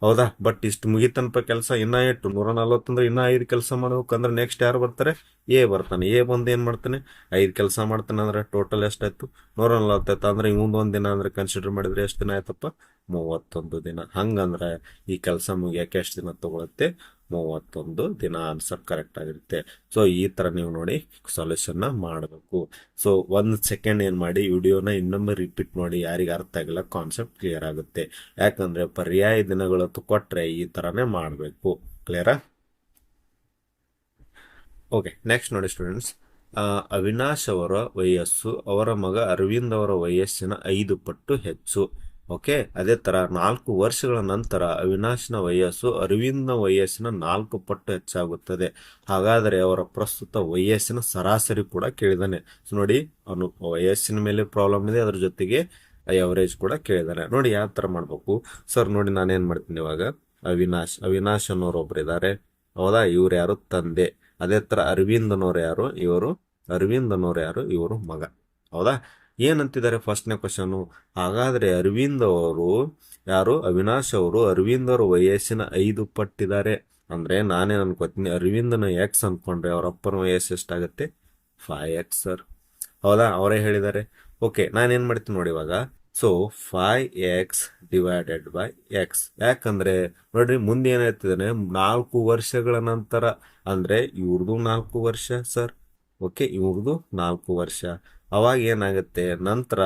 ಹೌದಾ? ಬಟ್ ಇಷ್ಟು ಮುಗಿತನಪ ಕೆಲಸ ಇನ್ನ ಎಷ್ಟು ನೂರ ನಲ್ವತ್ತಂದ್ರೆ ಇನ್ನ ಐದು ಕೆಲಸ ಮಾಡ್ಬೇಕು ಅಂದ್ರೆ ನೆಕ್ಸ್ಟ್ ಯಾರು ಬರ್ತಾರೆ? ಎ ಬರ್ತಾನೆ. ಎ ಬಂದು ಏನ್ ಮಾಡ್ತಾನೆ? ಐದು ಕೆಲಸ ಮಾಡ್ತಾನೆ ಅಂದ್ರೆ ಟೋಟಲ್ ಎಷ್ಟಾಯ್ತು? ನೂರ ನಲ್ವತ್ತಾಯ್ತು ಅಂದ್ರೆ ಇವಂದು ಒಂದು ದಿನ ಅಂದ್ರೆ ಕನ್ಸಿಡರ್ ಮಾಡಿದ್ರೆ ಎಷ್ಟು ದಿನ ಆಯ್ತಪ್ಪ? ಮೂವತ್ತೊಂದು ದಿನ. ಹಂಗಂದ್ರೆ ಈ ಕೆಲಸ ಮುಗಿಯಕ್ಕೆ ಎಷ್ಟು ದಿನ ತಗೊಳುತ್ತೆ? ಮೂವತ್ತೊಂದು ದಿನ ಆನ್ಸರ್ ಕರೆಕ್ಟ್ ಆಗಿರುತ್ತೆ. ಸೊ ಈ ತರ ನೀವು ನೋಡಿ ಸೊಲ್ಯೂಷನ್ನ ಮಾಡಬೇಕು. ಸೊ ಒಂದು ಸೆಕೆಂಡ್ ಏನು ಮಾಡಿ ವಿಡಿಯೋನ ಇನ್ನೊಮ್ಮೆ ರಿಪೀಟ್ ಮಾಡಿ ಯಾರಿಗೆ ಅರ್ಥ ಆಗಿಲ್ಲ ಕಾನ್ಸೆಪ್ಟ್ ಕ್ಲಿಯರ್ ಆಗುತ್ತೆ. ಯಾಕಂದ್ರೆ ಪರ್ಯಾಯ ದಿನಗಳು ಕೊಟ್ಟರೆ ಈ ತರನೇ ಮಾಡಬೇಕು. ಕ್ಲಿಯರಾ ಓಕೆ ನೆಕ್ಸ್ಟ್ ನೋಡಿ ಸ್ಟೂಡೆಂಟ್ಸ್ ಅವಿನಾಶ್ ಅವರ ವಯಸ್ಸು, ಅವರ ಮಗ ಅರವಿಂದ್ ಅವರ ವಯಸ್ಸಿನ ಐದು ಪಟ್ಟು ಹೆಚ್ಚು. ಓಕೆ? ಅದೇ ತರ ನಾಲ್ಕು ವರ್ಷಗಳ ನಂತರ ಅವಿನಾಶ್ನ ವಯಸ್ಸು ಅರವಿಂದ್ನ ವಯಸ್ಸಿನ ನಾಲ್ಕು ಪಟ್ಟು ಹೆಚ್ಚಾಗುತ್ತದೆ. ಹಾಗಾದರೆ ಅವರ ಪ್ರಸ್ತುತ ವಯಸ್ಸಿನ ಸರಾಸರಿ ಕೂಡ ಕೇಳಿದಾನೆ. ನೋಡಿ, ಅವನು ವಯಸ್ಸಿನ ಮೇಲೆ ಪ್ರಾಬ್ಲಮ್ ಇದೆ, ಅದ್ರ ಜೊತೆಗೆ ಎವರೇಜ್ ಕೂಡ ಕೇಳಿದಾನೆ. ನೋಡಿ, ಯಾವ ತರ ಮಾಡ್ಬೇಕು? ಸರ್ ನೋಡಿ, ನಾನೇನ್ ಮಾಡ್ತೀನಿ ಇವಾಗ? ಅವಿನಾಶ್ ಅವಿನಾಶ್ ಅನ್ನೋರು ಒಬ್ರು ಇದ್ದಾರೆ ಹೌದಾ? ಇವ್ರು ಯಾರು? ತಂದೆ. ಅದೇ ತರ ಅರವಿಂದ್ ಅನ್ನೋರು ಯಾರು? ಇವರು ಅರವಿಂದ್ ಅನ್ನೋರು ಯಾರು? ಇವರು ಮಗ. ಹೌದಾ? ಏನಂತಿದ್ದಾರೆ ಫಸ್ಟ್ನೇ ಕ್ವಶನು ಹಾಗಾದರೆ ಅರವಿಂದ್ ಅವರು ಯಾರು? ಅವಿನಾಶ್ ಅವರು. ಅರವಿಂದ್ ಅವರು ವಯಸ್ಸಿನ ಐದು ಪಟ್ಟಿದ್ದಾರೆ. ಅಂದ್ರೆ ನಾನೇನ್ ಅನ್ಕೋತೀನಿ ಅರವಿಂದನ ಎಕ್ಸ್ ಅಂದ್ಕೊಂಡ್ರೆ ಅವ್ರ ಅಪ್ಪನ ವಯಸ್ಸು ಎಷ್ಟಾಗುತ್ತೆ? ಫೈ ಎಕ್ಸ್ ಸರ್ ಹೌದಾ? ಅವರೇ ಹೇಳಿದ್ದಾರೆ. ಓಕೆ ನಾನೇನು ಮಾಡ್ತೀನಿ ನೋಡಿ ಇವಾಗ. So five x divided by x ಯಾಕಂದ್ರೆ ನೋಡ್ರಿ, ಮುಂದೆ ಏನಾಯ್ತಿದ್ದಾನೆ ನಾಲ್ಕು ವರ್ಷಗಳ ನಂತರ. ಅಂದ್ರೆ ಇವ್ರದ್ದು ನಾಲ್ಕು ವರ್ಷ ಸರ್ ಓಕೆ ಇವ್ರದ್ದು ನಾಲ್ಕು ವರ್ಷ. ಅವಾಗ ಏನಾಗುತ್ತೆ? ನಂತರ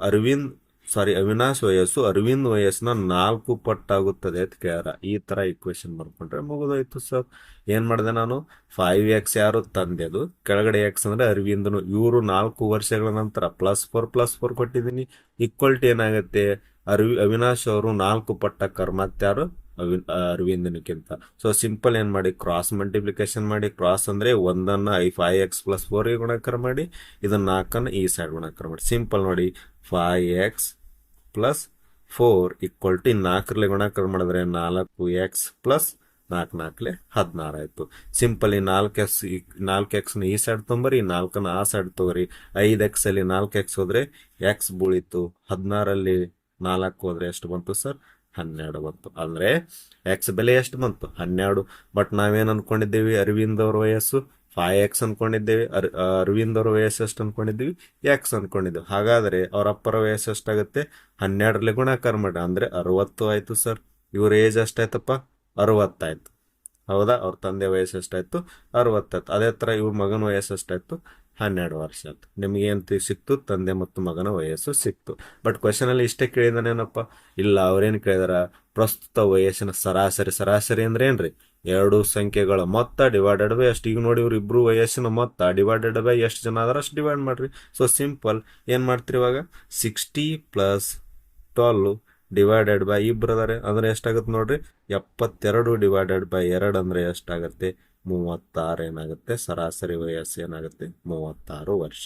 ಅರವಿಂದ್ ಸಾರಿ ಅವಿನಾಶ್ ವಯಸ್ಸು, ಅರವಿಂದ್ ವಯಸ್ಸನ್ನ ನಾಲ್ಕು ಪಟ್ಟಾಗುತ್ತದೆ ಅಂತ ಕೇಳ್ಯಾರ. ಈ ತರ ಇಕ್ವೇಶನ್ ಬರ್ಕೊಂಡ್ರೆ ಮುಗಿದೋಯ್ತು ಸರ್ ಏನು ಮಾಡಿದೆ ನಾನು? ಫೈವ್ ಎಕ್ಸ್ ಯಾರು ತಂದೆದು ಕೆಳಗಡೆ ಎಕ್ಸ್ ಅಂದ್ರೆ ಅರವಿಂದನು. ಇವರು ನಾಲ್ಕು ವರ್ಷಗಳ ನಂತರ ಪ್ಲಸ್ ಫೋರ್ ಪ್ಲಸ್ ಫೋರ್ ಕೊಟ್ಟಿದ್ದೀನಿ. ಈಕ್ವಲ್ಟಿ ಏನಾಗುತ್ತೆ? ಅರವಿ, ಅವಿನಾಶ್ ಅವರು ನಾಲ್ಕು ಪಟ್ಟ ಮತ್ತಾರು ಅರವಿಂದನಕ್ಕಿಂತ ಸೊ ಸಿಂಪಲ್ ಏನ್ ಮಾಡಿ ಕ್ರಾಸ್ ಮಲ್ಟಿಪ್ಲಿಕೇಶನ್ ಮಾಡಿ ಕ್ರಾಸ್ ಅಂದ್ರೆ ಒಂದನ್ನ ಐ ಫೈವ್ ಎಕ್ಸ್ ಪ್ಲಸ್ ಫೋರ್ ಗುಣಾಕಾರ ಮಾಡಿ, ಇದನ್ನ ನಾಲ್ಕನ್ನ ಈ ಸೈಡ್ ಗುಣಾಕಾರ ಮಾಡಿ. ಸಿಂಪಲ್ ನೋಡಿ five x plus four equal to ನಾಲ್ಕರಲ್ಲಿ ಗುಣಾಕಾರ ಮಾಡಿದ್ರೆ ನಾಲ್ಕು ಎಕ್ಸ್ ಪ್ಲಸ್ ನಾಲ್ಕು ನಾಲ್ಕಲೆ ಹದಿನಾರು ಆಯ್ತು. ಸಿಂಪಲ್ ಈ ನಾಲ್ಕು ಎಕ್ಸ್ ನಾಲ್ಕು ಎಕ್ಸ್ ಈ ಸೈಡ್ ತೊಂಬರಿ ನಾಲ್ಕನ್ನ ಆ ಸೈಡ್ ತಗೋರಿ. ಐದು ಎಕ್ಸ್ ಅಲ್ಲಿ ನಾಲ್ಕು ಎಕ್ಸ್ ಹೋದ್ರೆ ಎಕ್ಸ್ ಬೀಳಿತು ಹದಿನಾರಲ್ಲಿ ನಾಲ್ಕು ಹೋದ್ರೆ ಎಷ್ಟು ಬಂತು ಸರ್? ಹನ್ನೆರಡು ಬಂತು. ಅಂದ್ರೆ ಎಕ್ಸ್ ಬೆಲೆ ಎಷ್ಟು ಬಂತು? ಹನ್ನೆರಡು. ಬಟ್ ನಾವೇನ್ ಅನ್ಕೊಂಡಿದ್ದೇವೆ? ಅರವಿಂದ್ ಅವ್ರ ವಯಸ್ಸು. ಫೈವ್ ಎಕ್ಸ್ ಅನ್ಕೊಂಡಿದ್ದೇವೆ. ಅರ್ ಅರವಿಂದ್ ಅವ್ರ ವಯಸ್ಸು ಎಷ್ಟು ಅನ್ಕೊಂಡಿದ್ದೀವಿ? ಎಕ್ಸ್ ಅನ್ಕೊಂಡಿದ್ದೇವೆ. ಹಾಗಾದ್ರೆ ಅವ್ರ ಅಪ್ಪರ ವಯಸ್ಸು ಎಷ್ಟಾಗುತ್ತೆ? ಹನ್ನೆರಡರಲ್ಲಿ ಗುಣಾಕಾರ ಮಾಡಿ ಅಂದ್ರೆ ಅರವತ್ತು ಆಯ್ತು ಸರ್. ಇವ್ರ ಏಜ್ ಎಷ್ಟಾಯ್ತಪ್ಪ? ಅರವತ್ತಾಯ್ತು ಹೌದಾ? ಅವ್ರ ತಂದೆ ವಯಸ್ಸು ಎಷ್ಟಾಯ್ತು? ಅರವತ್ತಾಯ್ತು ಅದೇ ತರ ಇವ್ರ ಮಗನ ವಯಸ್ಸು ಎಷ್ಟಾಯ್ತು? ಹನ್ನೆರಡು ವರ್ಷ ಅಂತ. ನಿಮ್ಗೆ ಏನ್ ಸಿಕ್ತು? ತಂದೆ ಮತ್ತು ಮಗನ ವಯಸ್ಸು ಸಿಕ್ತು. ಬಟ್ ಕ್ವಶನ್ ಅಲ್ಲಿ ಇಷ್ಟೇ ಕೇಳಿದಾನೇನಪ್ಪ ಇಲ್ಲ, ಅವ್ರೇನು ಕೇಳಿದಾರ? ಪ್ರಸ್ತುತ ವಯಸ್ಸಿನ ಸರಾಸರಿ ಸರಾಸರಿ ಅಂದ್ರೆ ಏನ್ರಿ? ಎರಡು ಸಂಖ್ಯೆಗಳ ಮೊತ್ತ ಡಿವೈಡೆಡ್ ಬೈ ಅಷ್ಟು. ಈಗ ನೋಡಿ ಇವ್ರು ಇಬ್ರು ವಯಸ್ಸಿನ ಮೊತ್ತ ಡಿವೈಡೆಡ್ ಬೈ ಎಷ್ಟು ಜನ ಆದ್ರೆ ಅಷ್ಟು ಡಿವೈಡ್ ಮಾಡ್ರಿ. ಸೊ ಸಿಂಪಲ್ ಏನ್ ಮಾಡ್ತೀರಿ ಇವಾಗ? Sixty plus twelve divided by ಇಬ್ರು ಅದಾರೆ. ಅಂದ್ರೆ ಎಷ್ಟಾಗುತ್ತೆ ನೋಡ್ರಿ? ಎಪ್ಪತ್ತೆರಡು ಡಿವೈಡೆಡ್ ಬೈ ಎರಡು ಅಂದ್ರೆ ಎಷ್ಟಾಗುತ್ತೆ ಮೂವತ್ತಾರು ಏನಾಗುತ್ತೆ? ಸರಾಸರಿ ವಯಸ್ಸು ಏನಾಗುತ್ತೆ? ಮೂವತ್ತಾರು ವರ್ಷ.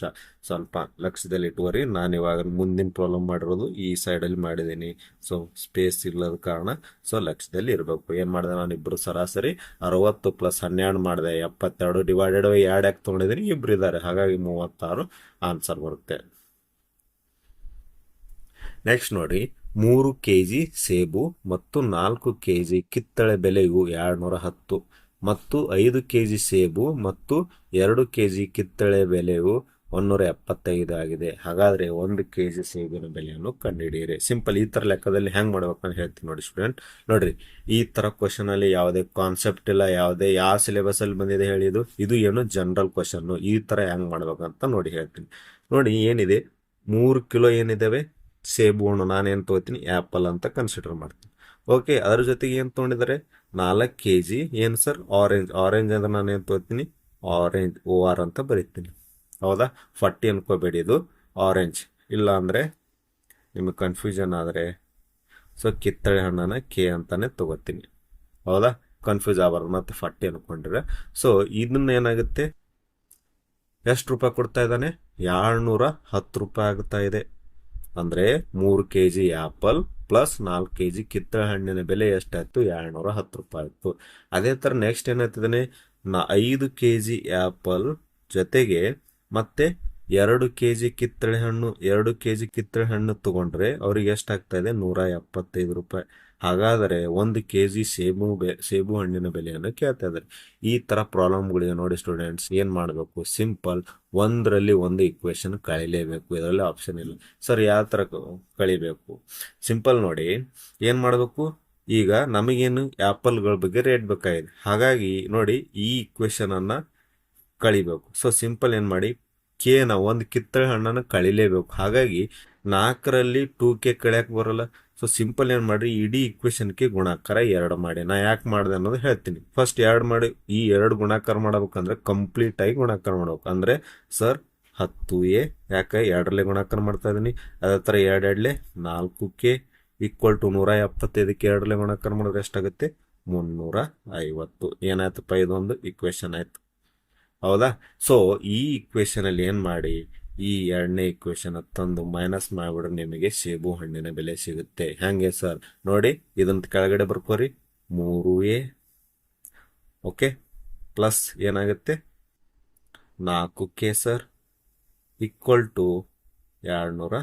ಸ್ವಲ್ಪ ಲಕ್ಷದಲ್ಲಿ ಇಟ್ಟುವರಿ ನಾನು ಇವಾಗ ಮುಂದಿನ ಪ್ರಾಬ್ಲಮ್ ಮಾಡಿರೋದು ಈ ಸೈಡಲ್ಲಿ ಮಾಡಿದ್ದೀನಿ. ಸೊ ಸ್ಪೇಸ್ ಇಲ್ಲದ ಕಾರಣ ಸೊ ಲಕ್ಷದಲ್ಲಿ ಇರಬೇಕು. ಏನು ಮಾಡಿದೆ ನಾನು? ಇಬ್ಬರು ಸರಾಸರಿ ಅರವತ್ತು ಪ್ಲಸ್ ಹನ್ನೆರಡು ಮಾಡಿದೆ. ಎಪ್ಪತ್ತೆರಡು ಡಿವೈಡೆಡ್ ಬೈ ಎರಡು ಯಾಕೆ ತೊಗೊಂಡಿದ್ದೀನಿ? ಇಬ್ಬರು ಇದ್ದಾರೆ. ಹಾಗಾಗಿ ಮೂವತ್ತಾರು ಆನ್ಸರ್ ಬರುತ್ತೆ. ನೆಕ್ಸ್ಟ್ ನೋಡಿ, ಮೂರು ಕೆಜಿ ಸೇಬು ಮತ್ತು ನಾಲ್ಕು ಕೆ ಜಿ ಕಿತ್ತಳೆ ಬೆಲೆಯು ಎರಡ್ನೂರ ಹತ್ತು. ಮತ್ತು ಐದು ಕೆ ಜಿ ಸೇಬು ಮತ್ತು ಎರಡು ಕೆ ಜಿ ಕಿತ್ತಳೆ ಬೆಲೆಯು ಒನ್ನೂರ ಎಪ್ಪತ್ತೈದು ಆಗಿದೆ. ಹಾಗಾದರೆ ಒಂದು ಕೆ ಜಿ ಸೇಬಿನ ಬೆಲೆಯನ್ನು ಕಂಡುಹಿಡಿಯಿರಿ. ಸಿಂಪಲ್ ಈ ಥರ ಲೆಕ್ಕದಲ್ಲಿ ಹೆಂಗೆ ಮಾಡ್ಬೇಕು ಅಂತ ಹೇಳ್ತೀನಿ ನೋಡಿ ಸ್ಟೂಡೆಂಟ್ ನೋಡಿರಿ, ಈ ಥರ ಕ್ವಶನಲ್ಲಿ ಯಾವುದೇ ಕಾನ್ಸೆಪ್ಟ್ ಇಲ್ಲ, ಯಾವುದೇ ಯಾವ ಸಿಲೆಬಸಲ್ಲಿ ಬಂದಿದೆ ಹೇಳಿದು ಇದು ಏನು ಜನರಲ್ ಕ್ವಶನ್ನು ಈ ತರ ಹೆಂಗೆ ಮಾಡ್ಬೇಕಂತ ನೋಡಿ ಹೇಳ್ತೀನಿ. ನೋಡಿ, ಏನಿದೆ? ಮೂರು ಕಿಲೋ ಏನಿದ್ದಾವೆ ಸೇಬು ಹಣ್ಣು. ನಾನೇನು ತೊಗೋತೀನಿ? ಆ್ಯಪಲ್ ಅಂತ ಕನ್ಸಿಡರ್ ಮಾಡ್ತೀನಿ. ಓಕೆ ಅದ್ರ ಜೊತೆಗೆ ಏನು ತೊಗೊಂಡಿದ್ದಾರೆ? ನಾಲ್ಕು ಕೆ ಜಿ ಏನು ಸರ್? ಆರೆಂಜ್ ಆರೆಂಜ್ ಅಂದ್ರೆ ನಾನು ಏನು ತೋರ್ತೀನಿ ಆರೆಂಜ್ ಓ ಆರ್ ಅಂತ ಬರೀತೀನಿ. ಹೌದಾ? ಫಟ್ಟಿ ಅನ್ಕೋಬೇಡಿ ಇದು. ಆರೆಂಜ್ ಇಲ್ಲ ಅಂದರೆ ನಿಮಗೆ ಕನ್ಫ್ಯೂಷನ್ ಆದರೆ ಸೊ ಕಿತ್ತಳೆ ಹಣ್ಣನ್ನು ಕೆ ಅಂತಾನೆ ತಗೋತೀನಿ. ಹೌದಾ? ಕನ್ಫ್ಯೂಸ್ ಆಗಬಾರ್ದು. ಮತ್ತು ಫಟ್ಟಿ ಅನ್ಕೊಂಡ್ರೆ ಸೊ ಇದನ್ನ ಏನಾಗುತ್ತೆ? ಎಷ್ಟು ರೂಪಾಯಿ ಕೊಡ್ತಾ ಇದ್ದಾನೆ? ಏಳ್ನೂರ ಹತ್ತು ರೂಪಾಯಿ ಆಗ್ತಾ ಇದೆ. ಅಂದರೆ ಮೂರು ಕೆ ಜಿ ಆ್ಯಪಲ್ ಪ್ಲಸ್ ನಾಲ್ಕು ಕೆ ಜಿ ಕಿತ್ತಳೆ ಹಣ್ಣಿನ ಬೆಲೆ ಎಷ್ಟಾಯ್ತು? ಎರಡುನೂರ ಹತ್ತು ರೂಪಾಯಿ ಆಯಿತು. ಅದೇ ಥರ ನೆಕ್ಸ್ಟ್ ಏನಾಯ್ತದೆ? ನಾ ಐದು ಕೆ ಜಿ ಆ್ಯಪಲ್ ಜೊತೆಗೆ ಮತ್ತೆ ಎರಡು ಕೆ ಜಿ ಕಿತ್ತಳೆ ಹಣ್ಣು, ಎರಡು ಕೆ ಜಿ ಕಿತ್ತಳೆ ಹಣ್ಣು ತಗೊಂಡ್ರೆ ಅವ್ರಿಗೆ ಎಷ್ಟಾಗ್ತಾ ಇದೆ? ನೂರ ಎಪ್ಪತ್ತೈದು ರೂಪಾಯಿ. ಹಾಗಾದರೆ ಒಂದು ಕೆ ಜಿ ಸೇಬು ಸೇಬು ಹಣ್ಣಿನ ಬೆಲೆಯನ್ನು ಕೇಳ್ತಾ ಇದ್ದಾರೆ. ಈ ಥರ ಪ್ರಾಬ್ಲಮ್ಗಳಿಗೆ ನೋಡಿ ಸ್ಟೂಡೆಂಟ್ಸ್, ಏನು ಮಾಡಬೇಕು? ಸಿಂಪಲ್ ಒಂದರಲ್ಲಿ ಒಂದು ಇಕ್ವೇಶನ್ ಕಳಿಲೇಬೇಕು. ಇದರಲ್ಲಿ ಆಪ್ಷನ್ ಇಲ್ಲ. ಸರ್ ಯಾವ ತರ ಕಳಿಬೇಕು? ಸಿಂಪಲ್ ನೋಡಿ, ಏನು ಮಾಡಬೇಕು? ಈಗ ನಮಗೇನು ಆ್ಯಪಲ್ಗಳ ಬಗ್ಗೆ ರೇಟ್ ಬೇಕಾಗಿದೆ. ಹಾಗಾಗಿ ನೋಡಿ ಈ ಇಕ್ವೇಶನನ್ನು ಕಳಿಬೇಕು. ಸೊ ಸಿಂಪಲ್ ಏನು ಮಾಡಿ ಕೇನ ಒಂದು ಕಿತ್ತಳೆ ಹಣ್ಣನ್ನು ಕಳಿಲೇಬೇಕು. ಹಾಗಾಗಿ ನಾಲ್ಕರಲ್ಲಿ ಟೂ ಕೆ ಕಳಿಯಕ್ಕೆ ಬರೋಲ್ಲ. ಸೊ ಸಿಂಪಲ್ ಏನು ಮಾಡಿ ಇಡೀ ಇಕ್ವೇಶನ್ಗೆ ಗುಣಾಕಾರ ಎರಡು ಮಾಡಿ. ನಾ ಯಾಕೆ ಮಾಡಿದೆ ಅನ್ನೋದು ಹೇಳ್ತೀನಿ. ಫಸ್ಟ್ ಎರಡು ಮಾಡಿ, ಈ ಎರಡು ಗುಣಾಕಾರ ಮಾಡ್ಬೇಕಂದ್ರೆ ಕಂಪ್ಲೀಟಾಗಿ ಗುಣಾಕಾರ ಮಾಡ್ಬೇಕು. ಅಂದರೆ ಸರ್ ಹತ್ತು ಎ ಯಾಕೆ ಎರಡರಲ್ಲೇ ಗುಣಾಕಾರ ಮಾಡ್ತಾ ಇದ್ದೀನಿ ಅದೇ ಥರ ಎರಡು ಎರಡಲೆ ನಾಲ್ಕು ಕೆ ಈಕ್ವಲ್ ಟು ನೂರ ಎಪ್ಪತ್ತೈದಕ್ಕೆ ಎರಡರಲ್ಲೇ ಗುಣಾಕಾರ ಮಾಡಿದ್ರೆ ಎಷ್ಟಾಗುತ್ತೆ? ಮುನ್ನೂರ ಐವತ್ತು. ಏನಾಯ್ತಪ್ಪ, ಇದೊಂದು ಇಕ್ವೇಶನ್ ಆಯ್ತು. ಹೌದಾ? ಸೊ ಈ ಇಕ್ವೇಶನ್ ಅಲ್ಲಿ ಏನು ಮಾಡಿ? ಈ ಎರಡನೇ ಇಕ್ವೇಶನ್ ತಂದು ಮೈನಸ್ ಮಾಡಿಬಿಡ್ರೆ ನಿಮಗೆ ಸೇಬು ಹಣ್ಣಿನ ಬೆಲೆ ಸಿಗುತ್ತೆ. ಹಂಗೆ ಸರ್ ನೋಡಿ ಇದನ್ನ ಕೆಳಗಡೆ ಬರ್ಕೋರಿ. ಮೂರು ಎ. ಓಕೆ ಪ್ಲಸ್ ಏನಾಗುತ್ತೆ? ನಾಲ್ಕು ಕೆ ಸರ್ ಈಕ್ವಲ್ ಟು ಎರಡ್ನೂರ